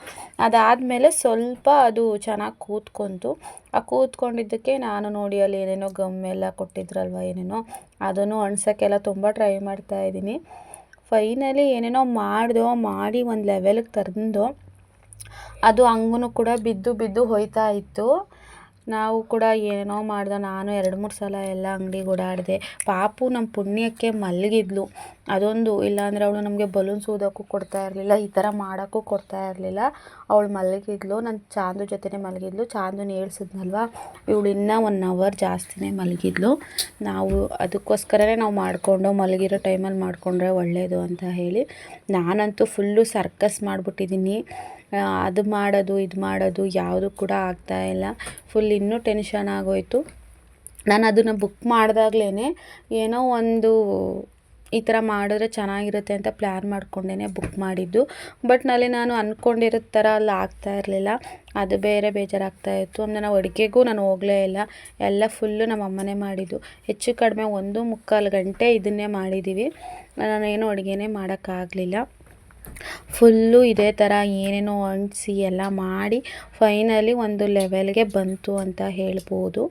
C: ಅದಾದಮೇಲೆ ಸ್ವಲ್ಪ ಅದು ಚೆನ್ನಾಗಿ ಕೂತ್ಕೊಂತು. ಆ ಕೂತ್ಕೊಂಡಿದ್ದಕ್ಕೆ ನಾನು ನೋಡಿ ಅಲ್ಲಿ ಏನೇನೋ ಗಮ್ ಎಲ್ಲ ಕೊಟ್ಟಿದ್ರಲ್ವ, ಏನೇನೋ, ಅದನ್ನು ಅಣ್ಸೋಕ್ಕೆಲ್ಲ ತುಂಬ ಟ್ರೈ ಮಾಡ್ತಾ ಇದ್ದೀನಿ. ಫೈನಲಿ ಏನೇನೋ ಮಾಡಿದೋ, ಮಾಡಿ ಒಂದು ಲೆವೆಲ್ಗೆ ತಂದೋ, ಅದು ಹಂಗೂ ಕೂಡ ಬಿದ್ದು ಬಿದ್ದು ಹೋಯ್ತಾ ಇತ್ತು. ನಾವು ಕೂಡ ಏನೋ ಮಾಡ್ದೆ, ನಾನು ಎರಡು ಮೂರು ಸಲ ಎಲ್ಲ ಅಂಗ್ಡಿಗೆ ಓಡಾಡಿದೆ. ಪಾಪು ನಮ್ಮ ಪುಣ್ಯಕ್ಕೆ ಮಲಗಿದ್ಲು. ಅದೊಂದು, ಇಲ್ಲಾಂದರೆ ಅವಳು ನಮಗೆ ಬಲೂನ್ಸ್ ಊದೋಕ್ಕೂ ಕೊಡ್ತಾ ಇರಲಿಲ್ಲ, ಈ ಥರ ಮಾಡೋಕ್ಕೂ ಕೊಡ್ತಾ ಇರಲಿಲ್ಲ. ಅವಳು ಮಲಗಿದ್ಲು, ನಾನು ಚಾಂದು ಜೊತೆನೇ ಮಲಗಿದ್ಲು. ಚಾಂದು ಏಳ್ಸಿದ್ನಲ್ವ ಇವಳು ಇನ್ನೂ ಒನ್ ಅವರ್ ಜಾಸ್ತಿನೇ ಮಲಗಿದ್ಲು. ನಾವು ಅದಕ್ಕೋಸ್ಕರನೇ ನಾವು ಮಾಡಿಕೊಂಡು, ಮಲಗಿರೋ ಟೈಮಲ್ಲಿ ಮಾಡಿಕೊಂಡ್ರೆ ಒಳ್ಳೆಯದು ಅಂತ ಹೇಳಿ, ನಾನಂತೂ ಫುಲ್ಲು ಸರ್ಕಸ್ ಮಾಡಿಬಿಟ್ಟಿದ್ದೀನಿ. ಅದು ಮಾಡೋದು, ಇದು ಮಾಡೋದು ಯಾವುದು ಕೂಡ ಆಗ್ತಾ ಇಲ್ಲ. ಫುಲ್ ಇನ್ನೂ ಟೆನ್ಷನ್ ಆಗೋಯಿತು. ನಾನು ಅದನ್ನು ಬುಕ್ ಮಾಡಿದಾಗ್ಲೇ ಏನೋ ಒಂದು ಈ ಥರ ಮಾಡಿದ್ರೆ ಚೆನ್ನಾಗಿರುತ್ತೆ ಅಂತ ಪ್ಲ್ಯಾನ್ ಮಾಡ್ಕೊಂಡೇ ಬುಕ್ ಮಾಡಿದ್ದು. ಬಟ್ನಲ್ಲಿ ನಾನು ಅಂದ್ಕೊಂಡಿರೋ ಥರ ಅಲ್ಲಿ ಆಗ್ತಾ ಇರಲಿಲ್ಲ. ಅದು ಬೇರೆ ಬೇಜಾರಾಗ್ತಾ ಇತ್ತು. ಆಮೇಲೆ ನಾವು ಅಡುಗೆಗೂ ನಾನು ಹೋಗಲೇ ಇಲ್ಲ. ಎಲ್ಲ ಫುಲ್ಲು ನಮ್ಮ ಅಮ್ಮನೇ ಮಾಡಿದ್ದು. ಹೆಚ್ಚು ಕಡಿಮೆ ಒಂದು ಮುಕ್ಕಾಲು ಗಂಟೆ ಇದನ್ನೇ ಮಾಡಿದ್ದೀವಿ ನಾನೇನು ಅಡುಗೆನೇ ಮಾಡೋಕ್ಕಾಗಲಿಲ್ಲ. ಫುಲ್ಲು ಇದೇ ಥರ ಏನೇನೋ ಅಂಟಿಸಿ ಎಲ್ಲ ಮಾಡಿ ಫೈನಲಿ ಒಂದು ಲೆವೆಲ್ಗೆ ಬಂತು ಅಂತ ಹೇಳ್ಬೋದು.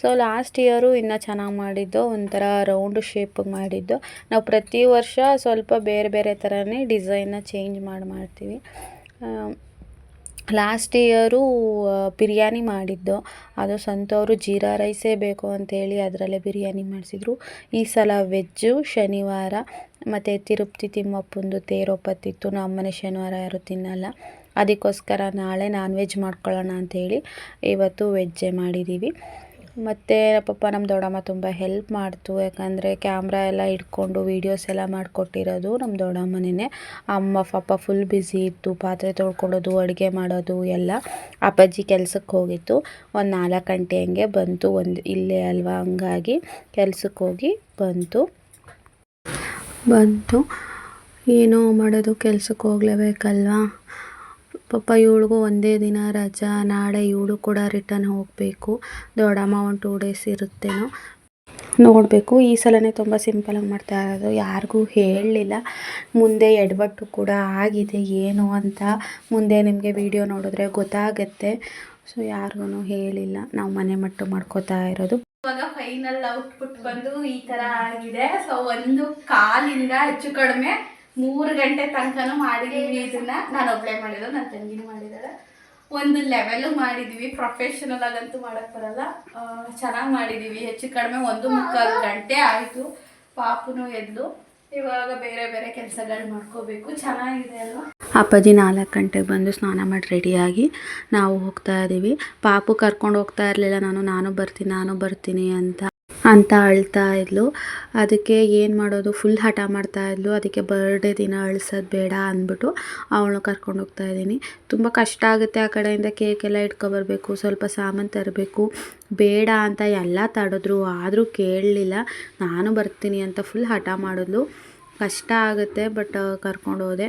C: ಸೊ ಲಾಸ್ಟ್ ಇಯರು ಇನ್ನೂ ಚೆನ್ನಾಗಿ ಮಾಡಿದ್ದು, ಒಂಥರ ರೌಂಡ್ ಶೇಪ್ ಮಾಡಿದ್ದು. ನಾವು ಪ್ರತಿ ವರ್ಷ ಸ್ವಲ್ಪ ಬೇರೆ ಬೇರೆ ಥರನೇ ಡಿಸೈನ್ನ ಚೇಂಜ್ ಮಾಡಿ ಮಾಡ್ತೀವಿ. ಲಾಸ್ಟ್ ಇಯರು ಬಿರಿಯಾನಿ ಮಾಡಿದ್ದು. ಅದು ಸಂತವರು ಜೀರಾ ರೈಸೇ ಬೇಕು ಅಂಥೇಳಿ ಅದರಲ್ಲೇ ಬಿರಿಯಾನಿ ಮಾಡಿಸಿದ್ರು. ಈ ಸಲ ವೆಜ್ಜು, ಶನಿವಾರ, ಮತ್ತು ತಿರುಪತಿ ತಿಮ್ಮಪ್ಪಂದು ತೇರೋಪತ್ತಿತ್ತು ನಮ್ಮನೆ ಶನಿವಾರ ಯಾರೂ ತಿನ್ನಲ್ಲ. ಅದಕ್ಕೋಸ್ಕರ ನಾಳೆ ನಾನ್ ವೆಜ್ ಮಾಡ್ಕೊಳ್ಳೋಣ ಅಂಥೇಳಿ ಇವತ್ತು ವೆಜ್ಜೇ ಮಾಡಿದ್ದೀವಿ ಮತ್ತು ಪಾಪ ನಮ್ಮ ದೊಡ್ಡಮ್ಮ ತುಂಬ ಹೆಲ್ಪ್ ಮಾಡ್ತು. ಯಾಕಂದರೆ ಕ್ಯಾಮ್ರಾ ಎಲ್ಲ ಇಟ್ಕೊಂಡು ವೀಡಿಯೋಸ್ ಎಲ್ಲ ಮಾಡಿಕೊಟ್ಟಿರೋದು ನಮ್ಮ ದೊಡ್ಡಮ್ಮನೇ ಅಮ್ಮ ಪಾಪ ಫುಲ್ ಬ್ಯುಸಿ ಇತ್ತು. ಪಾತ್ರೆ ತೊಳ್ಕೊಳ್ಳೋದು, ಅಡುಗೆ ಮಾಡೋದು ಎಲ್ಲ ಅಪ್ಪಾಜಿ ಕೆಲ್ಸಕ್ಕೆ ಹೋಗಿತ್ತು. ಒಂದು ನಾಲ್ಕು ಗಂಟೆ ಹಂಗೆ ಬಂತು. ಒಂದು ಇಲ್ಲೇ ಅಲ್ವಾ? ಹಂಗಾಗಿ ಕೆಲ್ಸಕ್ಕೆ ಹೋಗಿ ಬಂತು. ಬಂತು. ಏನೋ ಮಾಡೋದು ಕೆಲ್ಸಕ್ಕೆ ಹೋಗ್ಲೇಬೇಕಲ್ವಾ? ಪಾಪ ಇವಳಿಗೂ ಒಂದೇ ದಿನ ರಜಾ, ನಾಳೆ ಇವಳು ಕೂಡ ರಿಟರ್ನ್ ಹೋಗಬೇಕು. ದೊಡ್ಡಮ್ಮ ಒಂದು ಟೂ ಡೇಸ್ ಇರುತ್ತೇನೋ. ನೋಡಬೇಕು. ಈ ಸಲನೇ ತುಂಬ ಸಿಂಪಲಾಗಿ ಮಾಡ್ತಾ ಇರೋದು. ಯಾರಿಗೂ ಹೇಳಲಿಲ್ಲ ಮುಂದೆ ಎಡವಟ್ಟು ಕೂಡ ಆಗಿದೆ. ಏನು ಅಂತ ಮುಂದೆ ನಿಮಗೆ ವಿಡಿಯೋ ನೋಡಿದ್ರೆ ಗೊತ್ತಾಗತ್ತೆ. ಸೊ ಯಾರಿಗೂ ಹೇಳಿಲ್ಲ. ನಾವು ಮನೆ ಮಟ್ಟು ಮಾಡ್ಕೋತಾ ಇರೋದು. ಇವಾಗ ಫೈನಲ್ ಔಟ್ಪುಟ್ ಬಂದು ಈ ತರ ಆಗಿದೆ. ಸೊ ಒಂದು ಕಾಲಿಂದ ಹೆಚ್ಚು ಕಡಿಮೆ ಮೂರು ಗಂಟೆ ತನಕನೂ ಮಾಡಿದೀವಿ ಇದನ್ನ. ನಾನು ಒಬ್ಳೆ ಮಾಡಿದ್ರು ನನ್ನ ತಂಗಿನೂ ಮಾಡಿದಾಳೆ. ಒಂದು ಲೆವೆಲ್ ಮಾಡಿದೀವಿ ಪ್ರೊಫೆಷನಲ್ ಆಗಂತೂ ಮಾಡಕ್ ಬರಲ್ಲ. ಚೆನ್ನಾಗಿ ಮಾಡಿದೀವಿ. ಹೆಚ್ಚು ಕಡಿಮೆ ಒಂದು ಮುಕ್ಕಾಲು ಗಂಟೆ ಆಯಿತು ಪಾಪುನು ಎದ್ದು ಇವಾಗ ಬೇರೆ ಬೇರೆ ಕೆಲಸಗಳು ಮಾಡ್ಕೋಬೇಕು. ಚೆನ್ನಾಗಿದೆ ಅಲ್ವಾ? ಅಪ್ಪಾಜಿ ನಾಲ್ಕು ಗಂಟೆಗೆ ಬಂದು ಸ್ನಾನ ಮಾಡಿ ರೆಡಿಯಾಗಿ ನಾವು ಹೋಗ್ತಾ ಇದ್ದೀವಿ ಪಾಪು ಕರ್ಕೊಂಡು ಹೋಗ್ತಾ ಇರಲಿಲ್ಲ. ನಾನು ನಾನು ಬರ್ತೀನಿ ನಾನು ಬರ್ತೀನಿ ಅಂತ. ಅಂತ ಅಳ್ತಾ ಇದ್ಲು. ಅದಕ್ಕೆ ಏನು ಮಾಡೋದು? ಫುಲ್ ಹಠ ಮಾಡ್ತಾ ಇದ್ಲು. ಅದಕ್ಕೆ ಬರ್ಡೇ ದಿನ ಅಳ್ಸೋದು ಬೇಡ ಅಂದ್ಬಿಟ್ಟು ಅವಳು ಕರ್ಕೊಂಡು ಹೋಗ್ತಾ ಇದ್ದೀನಿ. ತುಂಬ ಕಷ್ಟ ಆಗುತ್ತೆ ಆ ಕಡೆಯಿಂದ ಕೇಕ್ ಎಲ್ಲ ಇಟ್ಕೊಬರ್ಬೇಕು, ಸ್ವಲ್ಪ ಸಾಮಾನು ತರಬೇಕು. ಬೇಡ ಅಂತ ಎಲ್ಲ ತಡೆದ್ರು, ಆದರೂ ಕೇಳಲಿಲ್ಲ. ನಾನು ಬರ್ತೀನಿ ಅಂತ ಫುಲ್ ಹಠ ಮಾಡಿದ್ಲು. ಕಷ್ಟ ಆಗುತ್ತೆ ಬಟ್ ಕರ್ಕೊಂಡು ಹೋದೆ.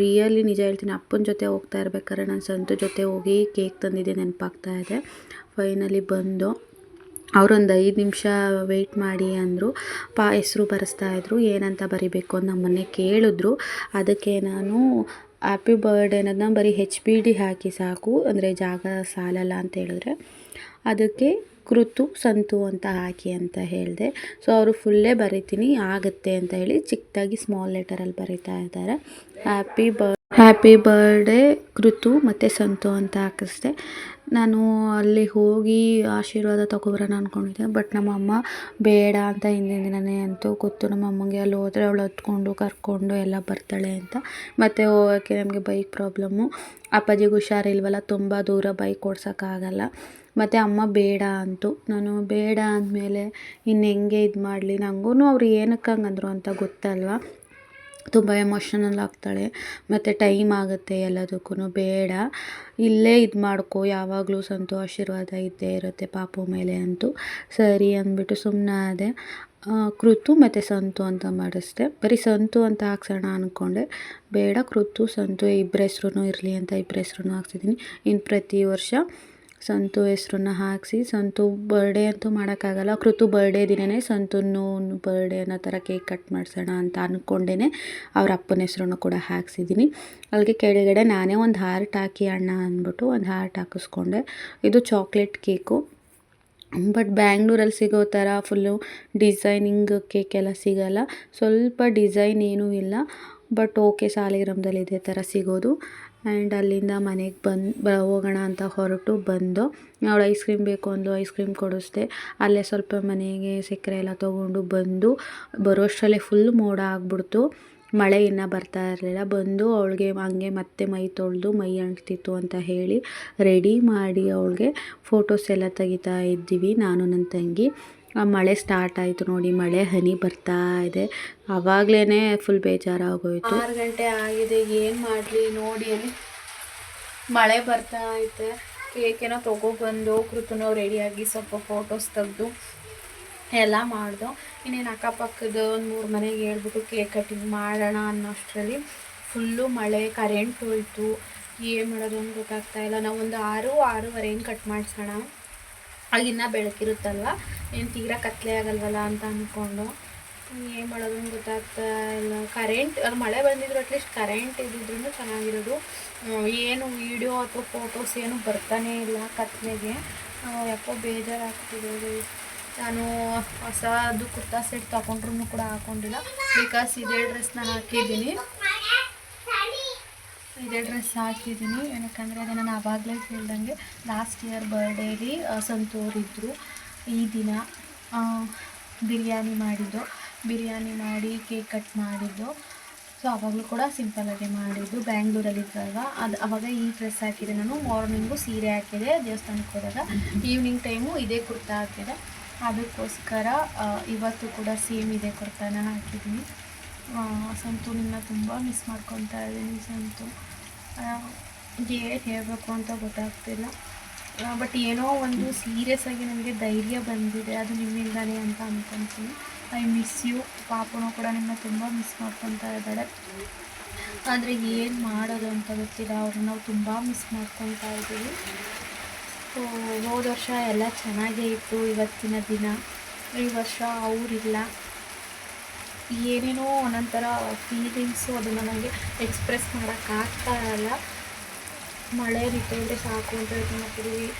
C: ರಿಯಲಿ ನಿಜ ಹೇಳ್ತೀನಿ, ಅಪ್ಪನ ಜೊತೆ ಹೋಗ್ತಾ ಇರ್ಬೇಕಾದ್ರೆ ನಾನು ಸಂತು ಜೊತೆ ಹೋಗಿ ಕೇಕ್ ತಂದಿದ್ದೆ, ನೆನಪಾಗ್ತಾ ಇದೆ. ಫೈನಲಿ ಬಂದು ಅವರೊಂದು ಐದು ನಿಮಿಷ ವೆಯ್ಟ್ ಮಾಡಿ ಅಂದರು, ಪಾ, ಹೆಸ್ರು ಬರೆಸ್ತಾಯಿದ್ರು ಏನಂತ ಬರಿಬೇಕು? ಅಂತ ನಮ್ಮನ್ನೇ ಕೇಳಿದ್ರು. ಅದಕ್ಕೆ ನಾನು ಹ್ಯಾಪಿ ಬರ್ಡೇ ಅನ್ನೋದನ್ನ ಬರೀ ಹೆಚ್ ಬಿ ಡಿ ಹಾಕಿ ಸಾಕು, ಅಂದರೆ ಜಾಗ ಸಾಲಲ್ಲ ಅಂತ ಹೇಳಿದ್ರೆ. ಅದಕ್ಕೆ ಕೃತು, ಸಂತು ಅಂತ ಹಾಕಿ ಅಂತ ಹೇಳಿದೆ. ಸೊ ಅವರು ಫುಲ್ಲೇ ಬರಿತೀನಿ, ಆಗುತ್ತೆ ಅಂತ ಹೇಳಿ ಚಿಕ್ಕದಾಗಿ ಸ್ಮಾಲ್ ಲೆಟರಲ್ಲಿ ಬರಿತಾ ಇದ್ದಾರೆ. ಹ್ಯಾಪಿ ಬರ್ ಹ್ಯಾಪಿ ಬರ್ಡೇ ಕೃತು ಮತ್ತು ಸಂತು ಅಂತ ಹಾಕಿಸ್ದೆ. ನಾನು ಅಲ್ಲಿ ಹೋಗಿ ಆಶೀರ್ವಾದ ತೊಗೊಬರೋಣ ಅಂದ್ಕೊಂಡಿದ್ದೆ ಬಟ್ ನಮ್ಮಮ್ಮ ಬೇಡ ಅಂತ ಹಿಂದಿನ ದಿನವೇ ಅಂತೂ ಗೊತ್ತು. ನಮ್ಮ ಅಮ್ಮಂಗೆ ಅಲ್ಲಿ ಹೋದರೆ ಅವಳು ಹತ್ಕೊಂಡು, ಕರ್ಕೊಂಡು ಎಲ್ಲ ಬರ್ತಾಳೆ ಅಂತ. ಮತ್ತು ಹೋಗೋಕ್ಕೆ ನಮಗೆ ಬೈಕ್ ಪ್ರಾಬ್ಲಮ್ಮು ಅಪ್ಪಾಜಿಗೆ ಹುಷಾರಿಲ್ವಲ್ಲ, ತುಂಬ ದೂರ ಬೈಕ್ ಓಡ್ಸೋಕ್ಕಾಗಲ್ಲ. ಮತ್ತು ಅಮ್ಮ, ಬೇಡ ಅಂತು. ನಾನು, ಬೇಡ ಅಂದಮೇಲೆ ಇನ್ನು ಹೆಂಗೆ ಇದು ಮಾಡಲಿ ನನಗೂ ಅವ್ರು ಏನಕ್ಕೆ ಹಂಗಂದ್ರು ಅಂತ ಗೊತ್ತಲ್ವ? ತುಂಬ ಎಮೋಷನಲ್ ಆಗ್ತಾಳೆ. ಮತ್ತು ಟೈಮ್ ಆಗುತ್ತೆ ಎಲ್ಲದಕ್ಕೂ ಬೇಡ. ಇಲ್ಲೇ ಇದು ಮಾಡ್ಕೊ, ಯಾವಾಗಲೂ ಸಂತು ಆಶೀರ್ವಾದ ಇದ್ದೇ ಇರುತ್ತೆ ಪಾಪು ಮೇಲೆ ಅಂತೂ. ಸರಿ ಅಂದ್ಬಿಟ್ಟು ಸುಮ್ಮನಾದೆ ಕೃತು ಮತ್ತು ಸಂತು ಅಂತ ಮಾಡಿಸ್ದೆ. ಬರೀ ಸಂತು ಅಂತ ಹಾಕ್ಸೋಣ ಅಂದ್ಕೊಂಡೆ ಬೇಡ ಕೃತು ಸಂತು ಇಬ್ಬರ ಹೆಸ್ರು ಇರಲಿ ಅಂತ ಇಬ್ಬರ ಹೆಸ್ರು ಹಾಕ್ಸಿದ್ದೀನಿ. ಇನ್ನು ಪ್ರತಿ ವರ್ಷ
A: ಸಂತು ಹೆಸ್ರನ್ನ ಹಾಕಿಸಿ, ಸಂತು ಬರ್ಡೇ ಅಂತೂ ಮಾಡೋಕ್ಕಾಗಲ್ಲ. ಕೃತು ಬರ್ಡೇ ದಿನವೇ ಸಂತುನು ಬರ್ಡೇ ಅನ್ನೋ ಥರ ಕೇಕ್ ಕಟ್ ಮಾಡಿಸೋಣ ಅಂತ ಅಂದ್ಕೊಂಡೇ ಅವ್ರ ಅಪ್ಪನ ಹೆಸ್ರನ್ನು ಕೂಡ ಹಾಕ್ಸಿದ್ದೀನಿ. ಅಲ್ಲಿಗೆ ಕೆಳಗಡೆ ನಾನೇ ಒಂದು ಹಾರ್ಟ್ ಹಾಕಿ ಅಣ್ಣ ಅಂದ್ಬಿಟ್ಟು ಒಂದು ಹಾರ್ಟ್ ಹಾಕಿಸ್ಕೊಂಡೆ. ಇದು ಚಾಕ್ಲೇಟ್ ಕೇಕು ಬಟ್ ಬ್ಯಾಂಗ್ಳೂರಲ್ಲಿ ಸಿಗೋ ಥರ ಫುಲ್ಲು ಡಿಸೈನಿಂಗ್ ಕೇಕ್ ಎಲ್ಲ ಸಿಗಲ್ಲ. ಸ್ವಲ್ಪ ಡಿಸೈನ್ ಏನೂ ಇಲ್ಲ. ಬಟ್ ಓಕೆ ಸಾಲಿಗ್ರಾಮದಲ್ಲಿ ಇದೇ ಥರ ಸಿಗೋದು. ಆ್ಯಂಡ್ ಅಲ್ಲಿಂದ ಮನೆಗೆ ಬಂದು ಬ, ಹೋಗೋಣ ಅಂತ ಹೊರಟು ಬಂದು ಅವಳು ಐಸ್ ಕ್ರೀಮ್ ಬೇಕು ಅಂದು ಐಸ್ ಕ್ರೀಮ್ ಕೊಡಿಸ್ದೆ. ಅಲ್ಲೇ ಸ್ವಲ್ಪ ಮನೆಗೆ ಸಕ್ಕರೆ ಎಲ್ಲ ತೊಗೊಂಡು ಬಂದು, ಬರೋಷ್ಟರಲ್ಲೇ ಫುಲ್ ಮೋಡ ಆಗಿಬಿಡ್ತು. ಮಳೆ ಇನ್ನೂ ಬರ್ತಾ ಇರಲಿಲ್ಲ. ಬಂದು ಅವಳಿಗೆ ಹಂಗೆ ಮತ್ತೆ ಮೈ ತೊಳೆದು, ಮೈ ಅಂಟ್ತಿತ್ತು ಅಂತ ಹೇಳಿ ರೆಡಿ ಮಾಡಿ ಅವಳಿಗೆ ಫೋಟೋಸ್ ಎಲ್ಲ ತೆಗಿತಾ ಇದ್ದೀವಿ, ನಾನು ನನ್ನ ತಂಗಿ. ಮಳೆ ಸ್ಟಾರ್ಟ್ ಆಯಿತು ನೋಡಿ, ಮಳೆ ಹನಿ ಬರ್ತಾ ಇದೆ. ಆವಾಗಲೇ ಫುಲ್ ಬೇಜಾರಾಗೋಯ್ತು. ಆರು ಗಂಟೆ ಆಗಿದೆ, ಏನು ಮಾಡಲಿ ನೋಡಿ ಅಲ್ಲಿ. ಮಳೆ ಬರ್ತಾ ಐತೆ. ಕೇಕೇನೋ ತೊಗೊಬಂದು, ಕೃತನೋ ರೆಡಿಯಾಗಿ ಸ್ವಲ್ಪ ಫೋಟೋಸ್ ತೆಗೆದು ಎಲ್ಲ ಮಾಡಿದೋ. ಇನ್ನೇನು ಅಕ್ಕಪಕ್ಕದ ಒಂದು ಮೂರು ಮನೆಗೆ ಹೇಳ್ಬಿಟ್ಟು ಕೇಕ್ ಕಟಿಂಗ್ ಮಾಡೋಣ ಅನ್ನೋಷ್ಟರಲ್ಲಿ ಫುಲ್ಲು ಮಳೆ ಕರೆಂಟ್ ಹೋಯಿತು. ಏನು ಮಾಡೋದು ಅಂತ ಗೊತ್ತಾಗ್ತಾ ಇಲ್ಲ. ನಾವು ಒಂದು ಆರು ಆರೂವರೆ ಕಟ್ ಮಾಡಿಸೋಣ. ಆಗಿನ್ನ ಬೆಳಕಿರುತ್ತಲ್ವ? ಏನು ತೀರಾ ಕತ್ಲೆ ಆಗಲ್ವಲ್ಲ ಅಂತ ಅಂದ್ಕೊಂಡು ಏನು ಮಾಡೋದು ಗೊತ್ತಾಗ್ತಾ ಇಲ್ಲ. ಕರೆಂಟ್ ಅದು ಮಳೆ ಬಂದಿದ್ರು ಅಟ್ಲೀಸ್ಟ್ ಕರೆಂಟ್ ಇದ್ದಿದ್ರು ಚೆನ್ನಾಗಿರೋದು. ಏನು ವೀಡಿಯೋ ಅಥವಾ ಫೋಟೋಸ್ ಏನು ಬರ್ತಾನೇ ಇಲ್ಲ ಕತ್ಲೆಗೆ. ಯಾಕೋ ಬೇಜಾರಾಗ್ತಿರೋದು. ನಾನು ಹೊಸದು ಕುರ್ತಾ ಸೆಟ್ ತೊಗೊಂಡ್ರು ಕೂಡ ಹಾಕೊಂಡಿಲ್ಲ. ಬಿಕಾಸ್ ಇದೇ ಡ್ರೆಸ್ನ ಹಾಕಿದ್ದೀನಿ. ಇದೇ ಡ್ರೆಸ್ ಹಾಕಿದ್ದೀನಿ. ಏನಕ್ಕಂದರೆ ಅದೇ ನಾನು ಆವಾಗಲೇ ಹೇಳ್ದಂಗೆ ಲಾಸ್ಟ್ ಇಯರ್ ಬರ್ಡೇಲಿ ಸಂತೋರಿದ್ರು ಈ ದಿನ ಬಿರಿಯಾನಿ ಮಾಡಿದ್ದು. ಬಿರಿಯಾನಿ ಮಾಡಿ ಕೇಕ್ ಕಟ್ ಮಾಡಿದ್ದು. ಸೊ ಆವಾಗಲೂ ಕೂಡ ಸಿಂಪಲಾಗಿ ಮಾಡಿದ್ದು. ಬ್ಯಾಂಗ್ಳೂರಲ್ಲಿದ್ದಾಗ ಅದು ಅವಾಗ ಈ ಡ್ರೆಸ್ ಹಾಕಿದೆ. ನಾನು ಮಾರ್ನಿಂಗು ಸೀರೆ ಹಾಕಿದೆ. ದೇವಸ್ಥಾನಕ್ಕೆ ಹೋದಾಗ ಈವ್ನಿಂಗ್ ಟೈಮು ಇದೇ ಕುರ್ತಾ ಹಾಕಿದೆ. ಅದಕ್ಕೋಸ್ಕರ ಇವತ್ತು ಕೂಡ ಸೇಮ್ ಇದೇ ಕುರ್ತಾನ ಹಾಕಿದ್ದೀನಿ. ಆ, ಸಂತು ನಿನ್ನ ತುಂಬ ಮಿಸ್ ಮಾಡ್ಕೊತಾ ಇದ್ದೀನಿ ಸಂತು. ಏನು ಹೇಳಬೇಕು ಅಂತ ಗೊತ್ತಾಗ್ತಿಲ್ಲ. ಬಟ್ ಏನೋ ಒಂದು ಸೀರಿಯಸ್ ಆಗಿ ನನಗೆ ಧೈರ್ಯ ಬಂದಿದೆ. ಅದು ನಿಮ್ಮಿಂದಾನೇ ಅಂತ ಅನ್ಕೊತೀನಿ. ಐ ಮಿಸ್ ಯು ಪಾಪನೂ ಕೂಡ ನಿಮ್ಮನ್ನ ತುಂಬ ಮಿಸ್ ಮಾಡ್ಕೊತಾ ಇದ್ದಾಳೆ. ಆದರೆ ಏನು ಮಾಡೋದು ಅಂತ ಗೊತ್ತಿಲ್ಲ. ಅವ್ರನ್ನ ನಾವು ತುಂಬ ಮಿಸ್ ಮಾಡ್ಕೊತಾ ಇದ್ದೀವಿ. ಸೊ ಹೋದ ವರ್ಷ ಎಲ್ಲ ಚೆನ್ನಾಗೇ ಇತ್ತು. ಇವತ್ತಿನ ದಿನ. ಈ ವರ್ಷ ಅವರಿಲ್ಲ. ಏನೇನೋ ಒಂದೊಂಥರ ಫೀಲಿಂಗ್ಸು ಅದನ್ನು ನನಗೆ ಎಕ್ಸ್ಪ್ರೆಸ್ ಮಾಡೋಕ್ಕಾಗ್ತಾ ಇರಲ್ಲ ಮಳೆ ನಿಂತೋದ್ರೆ ಸಾಕು ಅಂತ ಮಾಡ್ತಿದ್ದೀವಿ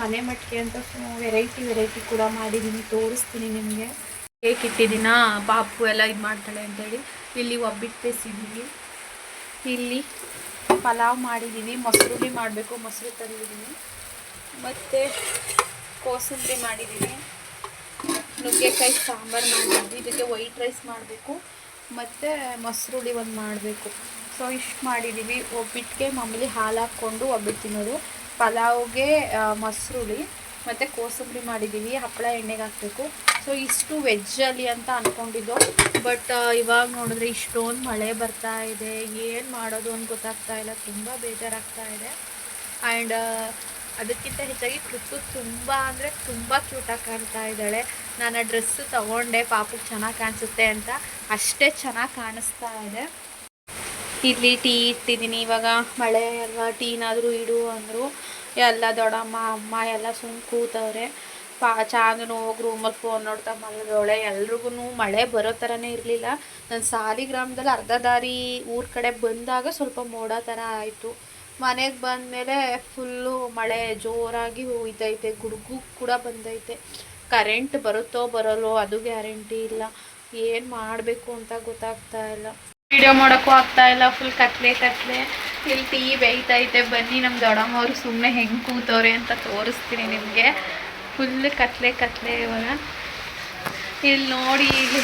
A: ಮನೆ ಮಟ್ಟಿಗೆ ಅಂತ ವೆರೈಟಿ ವೆರೈಟಿ ಕೂಡ ಮಾಡಿದ್ದೀನಿ ತೋರಿಸ್ತೀನಿ ನಿಮಗೆ. ಕೇಕ್ ಇಟ್ಟಿದ್ದೀನ ಬಾಪು ಎಲ್ಲ ಇದು ಮಾಡ್ತಾಳೆ ಅಂತೇಳಿ. ಇಲ್ಲಿ ಒಬ್ಬಿಟ್ಟು ಬೇಯಿಸಿದ್ದೀವಿ ಇಲ್ಲಿ ಪಲಾವ್ ಮಾಡಿದ್ದೀನಿ ಮೊಸರುಳ್ಳಿ ಮಾಡಬೇಕು, ಮೊಸರು ತಂದಿದ್ದೀನಿ ಮತ್ತು ಕೋಸಂಬರಿ ಮಾಡಿದ್ದೀನಿ ನುಗ್ಗೆಕಾಯಿ ಸಾಂಬಾರು ಮಾಡಿದ್ವಿ ಇದಕ್ಕೆ ವೈಟ್ ರೈಸ್ ಮಾಡಬೇಕು. ಮತ್ತು ಮೊಸರುಳ್ಳಿ ಒಂದು ಮಾಡಬೇಕು. ಸೊ ಇಷ್ಟು ಮಾಡಿದ್ದೀವಿ ಒಬ್ಬಿಟ್ಟಿಗೆ ಮಾಮೂಲಿ ಹಾಲು ಹಾಕ್ಕೊಂಡು ಒಬ್ಬಿಟ್ಟು ತಿನ್ನೋದು. ಪಲಾವ್ಗೆ ಮೊಸರುಳಿ ಮತ್ತು ಕೋಸಂಬರಿ ಮಾಡಿದ್ದೀವಿ ಹಪ್ಪಳ ಎಣ್ಣೆಗೆ ಹಾಕಬೇಕು. ಸೊ ಇಷ್ಟು ವೆಜ್ಜಲ್ಲಿ ಅಂತ ಅಂದ್ಕೊಂಡಿದ್ದು ಬಟ್ ಇವಾಗ ನೋಡಿದ್ರೆ ಇಷ್ಟೊಂದು ಮಳೆ ಬರ್ತಾ ಇದೆ. ಏನು ಮಾಡೋದು ಅಂತ ಗೊತ್ತಾಗ್ತಾ ಇಲ್ಲ. ತುಂಬ ಬೇಜಾರಾಗ್ತಾ ಇದೆ. ಆ್ಯಂಡ್ ಅದಕ್ಕಿಂತ ಹೆಚ್ಚಾಗಿ ಕೃತು ತುಂಬ ಅಂದರೆ ತುಂಬ ಕ್ಯೂಟಾಗಿ ಕಾಣ್ತಾ ಇದ್ದಾಳೆ. ನಾನು ಆ ಡ್ರೆಸ್ಸು ತೊಗೊಂಡೆ ಪಾಪಕ್ಕೆ ಚೆನ್ನಾಗಿ ಕಾಣಿಸುತ್ತೆ ಅಂತ ಅಷ್ಟೇ ಚೆನ್ನಾಗಿ ಕಾಣಿಸ್ತಾ ಇದೆ. ಇಲ್ಲಿ ಟೀ ಇಟ್ಟಿದ್ದೀನಿ ಇವಾಗ ಮಳೆ ಅಲ್ವಾ, ಟೀನಾದರೂ ಇಡು ಅಂದರು. ಎಲ್ಲ ದೊಡ್ಡಮ್ಮ, ಅಮ್ಮ ಎಲ್ಲ ಸುಮ್ಮನೆ ಕೂತವ್ರೆ. ಪಾ, ಚಾಂದನು ಹೋಗಿ ರೂಮಲ್ಲಿ ಫೋನ್ ನೋಡ್ತಾ ಮಲಗೋಳೆ. ಎಲ್ರಿಗೂ ಮಳೆ ಬರೋ ಥರನೇ ಇರಲಿಲ್ಲ. ನನ್ನ ಸಾಲಿಗ್ರಾಮದಲ್ಲಿ ಅರ್ಧ ದಾರಿ ಊರ ಕಡೆ ಬಂದಾಗ ಸ್ವಲ್ಪ ಮೋಡ ಥರ ಆಯಿತು. ಮನೆಗೆ ಬಂದಮೇಲೆ ಫುಲ್ಲು ಮಳೆ ಜೋರಾಗಿ ಹೋಯ್ತೈತೆ. ಗುಡುಗು ಕೂಡ ಬಂದೈತೆ. ಕರೆಂಟ್ ಬರುತ್ತೋ ಬರಲ್ಲೋ ಅದು ಗ್ಯಾರಂಟಿ ಇಲ್ಲ. ಏನು ಮಾಡಬೇಕು ಅಂತ ಗೊತ್ತಾಗ್ತಾ ಇಲ್ಲ. ವಿಡಿಯೋ ಮಾಡೋಕ್ಕೂ ಆಗ್ತಾ ಇಲ್ಲ ಫುಲ್ ಕತ್ಲೆ ಕತ್ಲೆ. ಇಲ್ಲಿ ಟೀ ಬೇಯ್ತೈತೆ. ಬನ್ನಿ ನಮ್ಮ ದೊಡ್ಡಮ್ಮವ್ರು ಸುಮ್ಮನೆ ಹೆಂಗೆ ಕೂತವ್ರೆ ಅಂತ ತೋರಿಸ್ತೀನಿ ನಿಮಗೆ. ಫುಲ್ ಕತ್ಲೆ ಕತ್ಲೆ ಇವಾಗ. ಇಲ್ಲಿ ನೋಡಿ ಇಲ್ಲಿ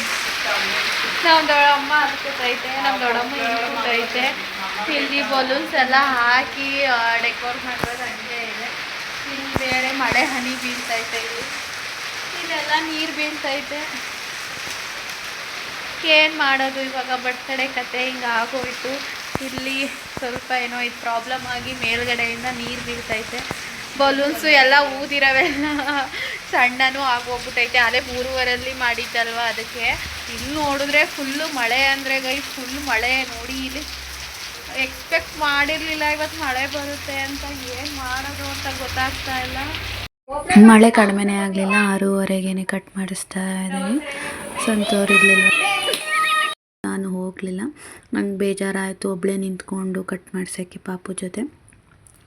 A: ನಮ್ಮ ದೊಡ್ಡಮ್ಮ ಅದಕ್ಕೆ ನಮ್ಮ ದೊಡ್ಡಮ್ಮ ಇಲ್ಲಿ ಇಲ್ಲಿ ಬಲೂನ್ಸ್ ಎಲ್ಲ ಹಾಕಿ ಡೆಕೋರ್ ಮಾಡೋದು ಹಂಗೆ ಇದೆ. ಇಲ್ಲಿ ಬೇರೆ ಮಳೆ ಹನಿ ಬೀಳ್ತೈತೆ ಇಲ್ಲಿ. ಇಲ್ಲೆಲ್ಲ ನೀರು ಬೀಳ್ತೈತೆ ಏನು ಮಾಡೋದು ಇವಾಗ? ಬರ್ತಡೆ ಕತೆ ಹಿಂಗೆ ಆಗೋಯ್ತು. ಇಲ್ಲಿ ಸ್ವಲ್ಪ ಏನೋ ಇದು ಪ್ರಾಬ್ಲಮ್ ಆಗಿ ಮೇಲ್ಗಡೆಯಿಂದ ನೀರು ಬೀಳ್ತೈತೆ ಬಲೂನ್ಸು ಎಲ್ಲ ಊದಿರವೆಲ್ಲ ಸಣ್ಣನೂ ಆಗೋಗ್ಬಿಟ್ಟೈತೆ ಅದೇ ಮೂರುವರಲ್ಲಿ ಮಾಡಿದ್ದಲ್ವ ಅದಕ್ಕೆ? ಇಲ್ಲಿ ನೋಡಿದ್ರೆ ಫುಲ್ಲು ಮಳೆ ಅಂದರೆ ಗೈ ಫುಲ್ ಮಳೆ ನೋಡಿ ಇಲ್ಲಿ ಎಕ್ಸ್ಪೆಕ್ಟ್ ಮಾಡಿರಲಿಲ್ಲ. ಇವತ್ತು ಮಳೆ ಬರುತ್ತೆ ಅಂತ ಏನು ಮಾಡೋದು ಅಂತ ಗೊತ್ತಾಗ್ತಾ ಇಲ್ಲ.
C: ಮಳೆ ಕಡಿಮೆನೇ ಆಗಲಿಲ್ಲ, ಆರೂವರೆಗೇನೆ ಕಟ್ ಮಾಡಿಸ್ತಾ ಇದ್ದೀನಿ ಸಂತೋರ್ ಇರಲಿಲ್ಲ. ನಾನು ಹೋಗಲಿಲ್ಲ. ನಂಗೆ ಬೇಜಾರಾಯಿತು ಒಬ್ಬಳೇ ನಿಂತ್ಕೊಂಡು ಕಟ್ ಮಾಡಿಸೋಕ್ಕೆ ಪಾಪು ಜೊತೆ.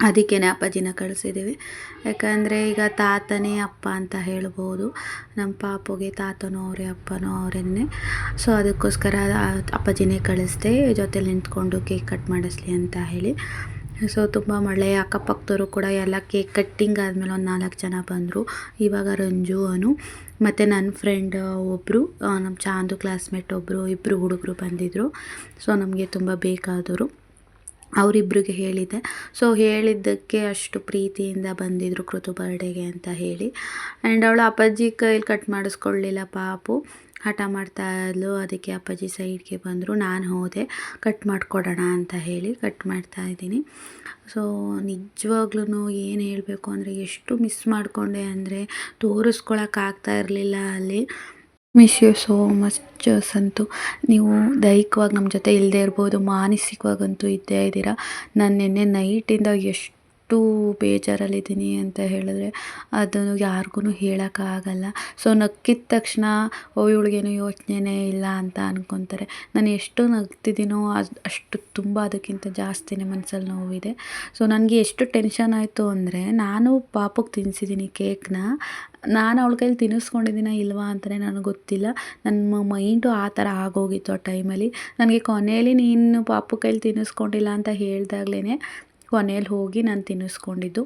C: ಅದಕ್ಕೇ ಅಪ್ಪಾಜಿನ ಕಳಿಸಿದ್ದೀವಿ ಯಾಕಂದರೆ ಈಗ ತಾತನೇ ಅಪ್ಪ ಅಂತ ಹೇಳ್ಬೋದು. ನಮ್ಮ ಪಾಪುಗೆ ತಾತನೂ ಅವರೇ, ಅಪ್ಪನೂ ಅವರನ್ನೇ. ಸೊ ಅದಕ್ಕೋಸ್ಕರ ಅಪ್ಪಾಜಿನೇ ಕಳಿಸ್ದೆ ಜೊತೆ ನಿಂತ್ಕೊಂಡು ಕೇಕ್ ಕಟ್ ಮಾಡಿಸ್ಲಿ ಅಂತ ಹೇಳಿ. ಸೊ ತುಂಬ ಮಳೆ, ಅಕ್ಕಪಕ್ಕದವರು ಕೂಡ ಎಲ್ಲ ಕೇಕ್ ಕಟ್ಟಿಂಗ್ ಆದಮೇಲೆ ಒಂದು ನಾಲ್ಕು ಜನ ಬಂದರು. ಇವಾಗ ರಂಜು, ಅನು ಮತ್ತು ನನ್ನ ಫ್ರೆಂಡ್ ಒಬ್ಬರು ನಮ್ಮ ಚಾಂದು ಕ್ಲಾಸ್ಮೇಟ್ ಒಬ್ಬರು ಇಬ್ಬರು ಹುಡುಗರು ಬಂದಿದ್ದರು ಸೊ ನಮಗೆ ತುಂಬ ಬೇಕಾದರು ಅವರಿಬ್ಬರಿಗೆ ಹೇಳಿದ್ದೆ. ಸೊ ಹೇಳಿದ್ದಕ್ಕೆ ಅಷ್ಟು ಪ್ರೀತಿಯಿಂದ ಬಂದಿದ್ದರು ಕೃತು ಬರ್ಡೇಗೆ ಅಂತ ಹೇಳಿ. ಆ್ಯಂಡ್ ಅವಳು ಅಪ್ಪಾಜಿ ಕೈಲಿ ಕಟ್ ಮಾಡಿಸ್ಕೊಳ್ಳಿಲ್ಲ ಪಾಪು. ಹಠ ಮಾಡ್ತಾ ಇದ್ಲು. ಅದಕ್ಕೆ ಅಪ್ಪಾಜಿ ಸೈಡ್ಗೆ ಬಂದರು. ನಾನು ಹೋದೆ. ಕಟ್ ಮಾಡಿಕೊಡೋಣ ಅಂತ ಹೇಳಿ ಕಟ್ ಮಾಡ್ತಾ ಇದ್ದೀನಿ. ಸೊ ನಿಜವಾಗ್ಲೂ ಏನು ಹೇಳಬೇಕು ಅಂದರೆ ಎಷ್ಟು ಮಿಸ್ ಮಾಡಿಕೊಂಡೆ ಅಂದರೆ ತೋರಿಸ್ಕೊಳಕ್ಕಾಗ್ತಾ ಇರಲಿಲ್ಲ ಅಲ್ಲಿ. Miss you so much Santhu. ನೀವು ದೈಹಿಕವಾಗಿ ನಮ್ಮ ಜೊತೆ ಇಲ್ಲದೆ ಇರ್ಬೋದು, ಮಾನಸಿಕವಾಗಂತೂ ಇದ್ದೇ ಇದ್ದೀರಾ. ನಾನು ನಿನ್ನೆ ನೈಟಿಂದ ಎಷ್ಟು ಬೇಜಾರಲ್ಲಿದ್ದೀನಿ ಅಂತ ಹೇಳಿದ್ರೆ ಅದನ್ನು ಯಾರಿಗೂ ಹೇಳೋಕ್ಕಾಗಲ್ಲ. ಸೊ ನಕ್ಕಿದ ತಕ್ಷಣ, ಓ, ಇವಳಿಗೇನು ಯೋಚನೆನೇ ಇಲ್ಲ ಅಂತ ಅನ್ಕೊತಾರೆ. ನಾನು ಎಷ್ಟು ನಗ್ತಿದ್ದೀನೋ ಅದು, ಅಷ್ಟು ತುಂಬ ಅದಕ್ಕಿಂತ ಜಾಸ್ತಿನೇ ಮನಸ್ಸಲ್ಲಿ ನೋವಿದೆ. ಸೊ ನನಗೆ ಎಷ್ಟು ಟೆನ್ಷನ್ ಆಯಿತು ಅಂದರೆ, ನಾನು ಪಾಪಕ್ಕೆ ತಿನ್ನಿಸಿದ್ದೀನಿ ಕೇಕ್ನ. ನಾನು ಅವಳ ಕೈಲಿ ತಿನ್ನಿಸ್ಕೊಂಡಿದ್ದೀನ ಇಲ್ವಾ ಅಂತಲೇ ನನಗೆ ಗೊತ್ತಿಲ್ಲ. ನನ್ನ ಮೈಂಡು ಆ ಥರ ಆಗೋಗಿತ್ತು ಆ ಟೈಮಲ್ಲಿ. ನನಗೆ ಕೊನೆಯಲ್ಲಿ ನೀನು ಪಾಪು ಕೈಲಿ ತಿನ್ನಿಸ್ಕೊಂಡಿಲ್ಲ ಅಂತ ಹೇಳ್ದಾಗ್ಲೇ ಕೊನೆಯಲ್ಲಿ ಹೋಗಿ ನಾನು ತಿನ್ನಿಸ್ಕೊಂಡಿದ್ದು.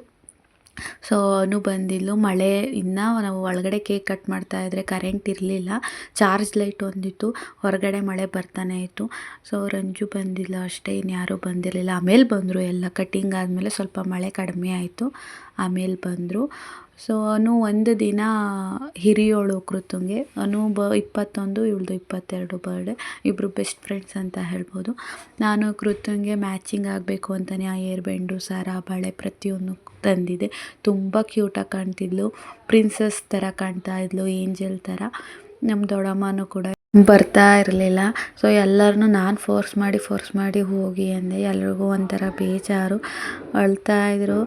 C: ಸೊ ಅವನು ಬಂದಿಲ್ಲ ಮಳೆ ಇನ್ನೂ ನಾವು ಒಳಗಡೆ ಕೇಕ್ ಕಟ್ ಮಾಡ್ತಾ ಇದ್ದರೆ ಕರೆಂಟ್ ಇರಲಿಲ್ಲ. ಚಾರ್ಜ್ ಲೈಟ್ ಒಂದಿತ್ತು. ಹೊರಗಡೆ ಮಳೆ ಬರ್ತಾನೆ ಇತ್ತು. ಸೊ ರಂಜು ಬಂದಿಲ್ಲ ಅಷ್ಟೇ. ಇನ್ಯಾರೂ ಬಂದಿರಲಿಲ್ಲ. ಆಮೇಲೆ ಬಂದರು ಎಲ್ಲ. ಕಟ್ಟಿಂಗ್ ಆದಮೇಲೆ ಸ್ವಲ್ಪ ಮಳೆ ಕಡಿಮೆ ಆಯಿತು. ಆಮೇಲೆ ಬಂದರು. ಸೊ ಅನು ಒಂದು ದಿನ ಹಿರಿಯೋಳು ಕೃತುಂಗೆ, ಅನು ಬ ಇಪ್ಪತ್ತೊಂದು, ಇವಳ್ದು ಇಪ್ಪತ್ತೆರಡು ಬರ್ಡೇ ಇಬ್ಬರು ಬೆಸ್ಟ್ ಫ್ರೆಂಡ್ಸ್ ಅಂತ ಹೇಳ್ಬೋದು. ನಾನು ಕೃತುಂಗೆ ಮ್ಯಾಚಿಂಗ್ ಆಗಬೇಕು ಅಂತಲೇ ಆ ಏರ್ ಬೆಂಡು ಸರ ಬಳೆ ಪ್ರತಿಯೊಂದು ತಂದಿದ್ದೆ ತುಂಬ ಕ್ಯೂಟಾಗಿ ಕಾಣ್ತಿದ್ಲು. ಪ್ರಿನ್ಸಸ್ ಥರ ಕಾಣ್ತಾ ಇದ್ಲು ಏಂಜಲ್ ಥರ. ನಮ್ಮ ದೊಡ್ಡಮ್ಮನೂ ಕೂಡ ಬರ್ತಾ ಇರಲಿಲ್ಲ. ಸೊ ಎಲ್ಲರನ್ನೂ ನಾನು ಫೋರ್ಸ್ ಮಾಡಿ ಫೋರ್ಸ್ ಮಾಡಿ ಹೋಗಿ ಅಂದೆ. ಎಲ್ರಿಗೂ ಒಂಥರ ಬೇಜಾರು ಅಳ್ತಾ ಇದ್ರು.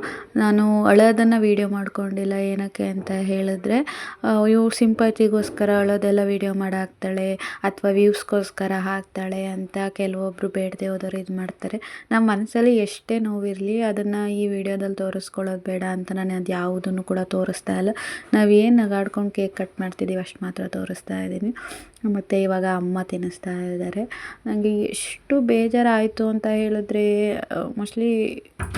C: ನಾನು ಅಳೋದನ್ನು ವೀಡಿಯೋ ಮಾಡ್ಕೊಂಡಿಲ್ಲ ಏನಕ್ಕೆ ಅಂತ ಹೇಳಿದ್ರೆ ಇವ್ರು ಸಿಂಪತಿಗೋಸ್ಕರ ಅಳೋದೆಲ್ಲ ವೀಡಿಯೋ ಮಾಡಿ ಹಾಕ್ತಾಳೆ ಅಥವಾ ವ್ಯೂಸ್ಗೋಸ್ಕರ ಹಾಕ್ತಾಳೆ ಅಂತ ಕೆಲವೊಬ್ಬರು ಬೇಡದೆ ಹೋದವ್ರು ಇದು ಮಾಡ್ತಾರೆ. ನಮ್ಮ ಮನಸ್ಸಲ್ಲಿ ಎಷ್ಟೇ ನೋವಿರಲಿ ಅದನ್ನು ಈ ವಿಡಿಯೋದಲ್ಲಿ ತೋರಿಸ್ಕೊಳ್ಳೋದು ಬೇಡ ಅಂತ ನಾನು ಅದು ಯಾವುದನ್ನು ಕೂಡ ತೋರಿಸ್ತಾ ಇಲ್ಲ. ನಾವೇನು ನಗಾಡ್ಕೊಂಡು ಕೇಕ್ ಕಟ್ ಮಾಡ್ತಿದ್ದೀವಿ ಅಷ್ಟು ಮಾತ್ರ ತೋರಿಸ್ತಾ ಇದ್ದೀನಿ ಮತ್ತು ಇವಾಗ ಅಮ್ಮ ತಿನ್ನಿಸ್ತಾ ಇದ್ದಾರೆ. ನನಗೆ ಎಷ್ಟು ಬೇಜಾರಾಯಿತು ಅಂತ ಹೇಳಿದ್ರೆ ಮೋಸ್ಟ್ಲಿ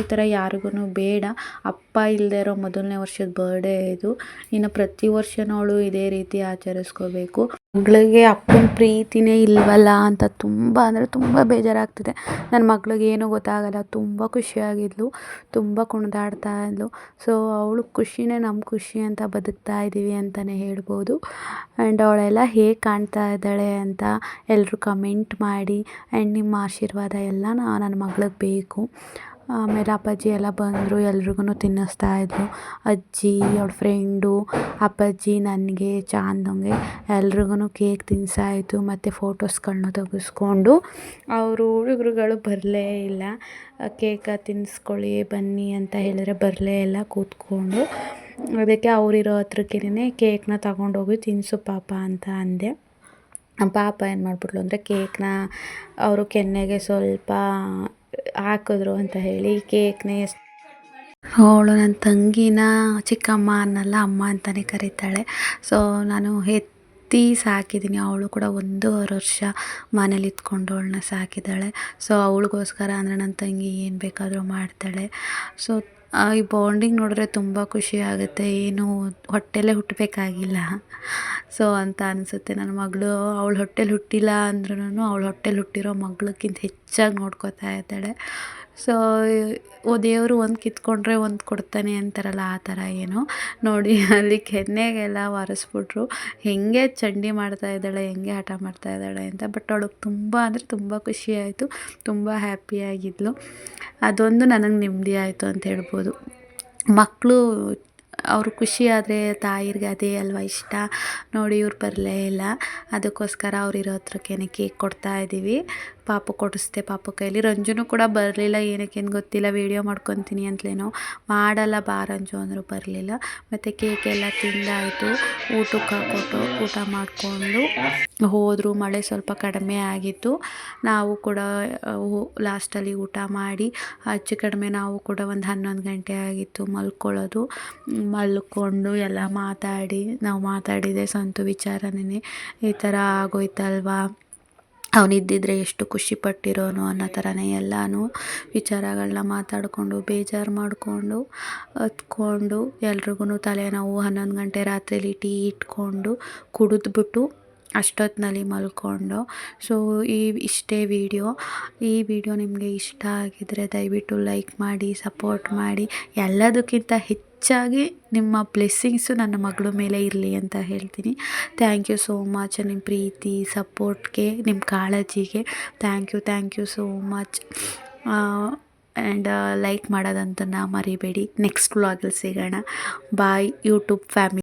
C: ಈ ಥರ ಯಾರಿಗೂ ಬೇಡ. ಅಪ್ಪ ಇಲ್ಲದೆ ಇರೋ ಮೊದಲನೇ ವರ್ಷದ ಬರ್ಡೇ ಇದು. ಇನ್ನು ಪ್ರತಿ ವರ್ಷನೂ ಅವಳು ಇದೇ ರೀತಿ ಆಚರಿಸ್ಕೋಬೇಕು. ಮಗಳಿಗೆ ಅಪ್ಪನ ಪ್ರೀತಿನೇ ಇಲ್ವಲ್ಲ ಅಂತ ತುಂಬ ಅಂದರೆ ತುಂಬ ಬೇಜಾರಾಗ್ತಿದೆ. ನನ್ನ ಮಗ್ಳಿಗೆ ಏನೂ ಗೊತ್ತಾಗಲ್ಲ, ತುಂಬ ಖುಷಿಯಾಗಿದ್ಲು, ತುಂಬ ಕುಣಿದಾಡ್ತಾ ಇದ್ಲು. ಸೊ ಅವಳು ಖುಷಿನೇ ನಮ್ಮ ಖುಷಿ ಅಂತ ಬದುಕ್ತಾ ಇದ್ದೀವಿ ಅಂತಲೇ ಹೇಳ್ಬೋದು. ಆ್ಯಂಡ್ ಅವಳೆಲ್ಲ ಹೇಗೆ ಕಾಣ್ತಾ ಇದ್ದಾಳೆ ಅಂತ ಎಲ್ಲರೂ ಕಮೆಂಟ್ ಮಾಡಿ ಆ್ಯಂಡ್ ನಿಮ್ಮ ಆಶೀರ್ವಾದ ಎಲ್ಲ ನನ್ನ ಮಗಳಿಗೆ ಬೇಕು. ಆಮೇಲೆ ಅಪ್ಪಾಜಿ ಎಲ್ಲ ಬಂದರು ಎಲ್ರಿಗೂ ತಿನ್ನಿಸ್ತಾ ಇದ್ದರು ಅಜ್ಜಿ, ಅವ್ಳ ಫ್ರೆಂಡು ಅಪ್ಪಾಜಿ, ನನಗೆ, ಚಾಂದಂಗೆ ಎಲ್ರಿಗೂ ಕೇಕ್ ತಿನ್ನಿಸಾಯಿತು ಮತ್ತು ಫೋಟೋಸ್ಗಳನ್ನ ತೆಗೆಸ್ಕೊಂಡು. ಅವರು ಹುಡುಗರುಗಳು ಬರಲೇ ಇಲ್ಲ. ಕೇಕ ತಿನ್ನಿಸ್ಕೊಳ್ಳಿ ಬನ್ನಿ ಅಂತ ಹೇಳಿದ್ರೆ ಬರಲೇ ಇಲ್ಲ ಕೂತ್ಕೊಂಡು. ಅದಕ್ಕೆ ಅವರಿರೋ ಹತ್ರಕ್ಕೇನೆ ಕೇಕ್ನ ತಗೊಂಡೋಗಿ ತಿನ್ನಿಸು ಪಾಪ ಅಂತ ಅಂದೆ. ಪಾಪ ಏನು ಮಾಡಿಬಿಟ್ಲು ಅಂದರೆ ಕೇಕ್ನ ಅವರು ಕೆನ್ನೆಗೆ ಸ್ವಲ್ಪ ಹಾಕಿದ್ರು ಅಂತ ಹೇಳಿ ಕೇಕ್ನೇ ಅವಳು ನನ್ನ ತಂಗಿನ ಚಿಕ್ಕಮ್ಮ ಅನ್ನಲ್ಲ ಅಮ್ಮ ಅಂತಲೇ ಕರೀತಾಳೆ. ಸೊ ನಾನು ಎತ್ತಿ ಸಾಕಿದ್ದೀನಿ. ಅವಳು ಕೂಡ ಒಂದೂವರೆ ವರ್ಷ ಮನೇಲಿ ಇದ್ಕೊಂಡು ಅವಳನ್ನ ಸಾಕಿದ್ದಾಳೆ. ಸೊ ಅವಳಿಗೋಸ್ಕರ ಅಂದರೆ ನನ್ನ ತಂಗಿ ಏನು ಬೇಕಾದರೂ ಮಾಡ್ತಾಳೆ. ಸೊ ಈ ಬಾಂಡಿಂಗ್ ನೋಡಿದ್ರೆ ತುಂಬ ಖುಷಿ ಆಗುತ್ತೆ. ಏನು ಹೊಟ್ಟೆಲೇ ಹುಟ್ಟಬೇಕಾಗಿಲ್ಲ ಸೊ ಅಂತ ಅನಿಸುತ್ತೆ. ನನ್ನ ಮಗಳು ಅವಳು ಹೊಟ್ಟೆಲಿ ಹುಟ್ಟಿಲ್ಲ ಅಂದ್ರೂ ಅವಳು ಹೊಟ್ಟೆಲಿ ಹುಟ್ಟಿರೋ ಮಗಳಿಗಿಂತ ಹೆಚ್ಚಾಗಿ ನೋಡ್ಕೋತಾ ಇದ್ದಾಳೆ. ಸೊ ಓ, ದೇವರು ಒಂದು ಕಿತ್ಕೊಂಡ್ರೆ ಒಂದು ಕೊಡ್ತಾನೆ ಅಂತಾರಲ್ಲ, ಆ ಥರ ಏನೋ. ನೋಡಿ, ಅಲ್ಲಿ ಕೆನ್ನೆಗೆಲ್ಲ ಒರೆಸ್ಬಿಟ್ರು. ಹೆಂಗೆ ಚಂಡಿ ಮಾಡ್ತಾ ಇದ್ದಾಳೆ, ಹೆಂಗೆ ಹಠ ಮಾಡ್ತಾ ಇದ್ದಾಳೆ ಅಂತ. ಬಟ್ ಅವಳಿಗೆ ತುಂಬ ಅಂದರೆ ತುಂಬ ಖುಷಿಯಾಯಿತು ತುಂಬ ಹ್ಯಾಪಿಯಾಗಿದ್ಲು ಅದೊಂದು ನನಗೆ ನೆಮ್ಮದಿ ಆಯಿತು ಅಂತ ಹೇಳ್ಬೋದು. ಮಕ್ಕಳು ಅವರು ಖುಷಿ ಆದರೆ ತಾಯಿರ್ಗೆ ಅದೇ ಅಲ್ವಾ ಇಷ್ಟ. ನೋಡಿ ಇವ್ರು ಬರಲೇ ಇಲ್ಲ. ಅದಕ್ಕೋಸ್ಕರ ಅವ್ರು ಇರೋ ಕೇಕ್ ಕೊಡ್ತಾ ಇದ್ದೀವಿ ಪಾಪು ಕೊಡಿಸ್ದೆ ಪಾಪು ಕೈಲಿ. ರಂಜುನು ಕೂಡ ಬರಲಿಲ್ಲ. ಏನಕ್ಕೇನು ಗೊತ್ತಿಲ್ಲ. ವೀಡಿಯೋ ಮಾಡ್ಕೊತೀನಿ ಅಂತಲೇನೋ ಮಾಡಲ್ಲ ಬಾ ರಂಜು ಅಂದರೂ ಬರಲಿಲ್ಲ. ಮತ್ತು ಕೇಕ್ ಎಲ್ಲ ತಿಂದಾಯಿತು. ಊಟಕ್ಕೆ ಹಾಕ್ಕೊಟ್ಟು ಊಟ ಮಾಡಿಕೊಂಡು ಹೋದರು. ಮಳೆ ಸ್ವಲ್ಪ ಕಡಿಮೆ ಆಗಿತ್ತು. ನಾವು ಕೂಡ ಲಾಸ್ಟಲ್ಲಿ ಊಟ ಮಾಡಿ ಹೆಚ್ಚು ಕಡಿಮೆ ನಾವು ಕೂಡ ಒಂದು ಹನ್ನೊಂದು ಗಂಟೆ ಆಗಿತ್ತು ಮಲ್ಕೊಳ್ಳೋದು. ಮಲ್ಕೊಂಡು ಎಲ್ಲ ಮಾತಾಡಿ, ನಾವು ಮಾತಾಡಿದೆ. ಸಂತು ವಿಚಾರನೇ ಈ ಥರ ಆಗೋಯ್ತಲ್ವಾ? ಅವನಿದ್ದಿದ್ರೆ ಎಷ್ಟು ಖುಷಿಪಟ್ಟಿರೋನು ಅನ್ನೋ ಥರನೇ ಎಲ್ಲನೂ ವಿಚಾರಗಳನ್ನ ಮಾತಾಡಿಕೊಂಡು, ಬೇಜಾರು ಮಾಡಿಕೊಂಡು, ಹತ್ಕೊಂಡು ಎಲ್ರಿಗೂ ತಲೆನೋವು ಹನ್ನೊಂದು ಗಂಟೆ ರಾತ್ರಿಲಿ ಟೀ ಇಟ್ಕೊಂಡು ಕುಡಿದ್ಬಿಟ್ಟು ಅಷ್ಟೊತ್ತಿನಲ್ಲಿ ಮಲ್ಕೊಂಡು. ಸೊ ಈ ಇಷ್ಟೇ ವಿಡಿಯೋ. ಈ ವಿಡಿಯೋ ನಿಮಗೆ ಇಷ್ಟ ಆಗಿದರೆ ದಯವಿಟ್ಟು ಲೈಕ್ ಮಾಡಿ, ಸಪೋರ್ಟ್ ಮಾಡಿ. ಎಲ್ಲದಕ್ಕಿಂತ ಹೆಚ್ಚಾಗಿ ನಿಮ್ಮ ಬ್ಲೆಸ್ಸಿಂಗ್ಸು ನನ್ನ ಮಗಳ ಮೇಲೆ ಇರಲಿ ಅಂತ ಹೇಳ್ತೀನಿ. ಥ್ಯಾಂಕ್ ಯು ಸೋ ಮಚ್ ನಿಮ್ಮ ಪ್ರೀತಿ ಸಪೋರ್ಟ್ಗೆ ನಿಮ್ಮ ಕಾಳಜಿಗೆ. Thank you thank you so much and like ಮಾಡೋದಂತನ್ನು ಮರಿಬೇಡಿ. ನೆಕ್ಸ್ಟ್ ವ್ಲಾಗಲ್ಲಿ ಸಿಗೋಣ. ಬಾಯ್ ಯೂಟ್ಯೂಬ್ ಫ್ಯಾಮಿಲಿ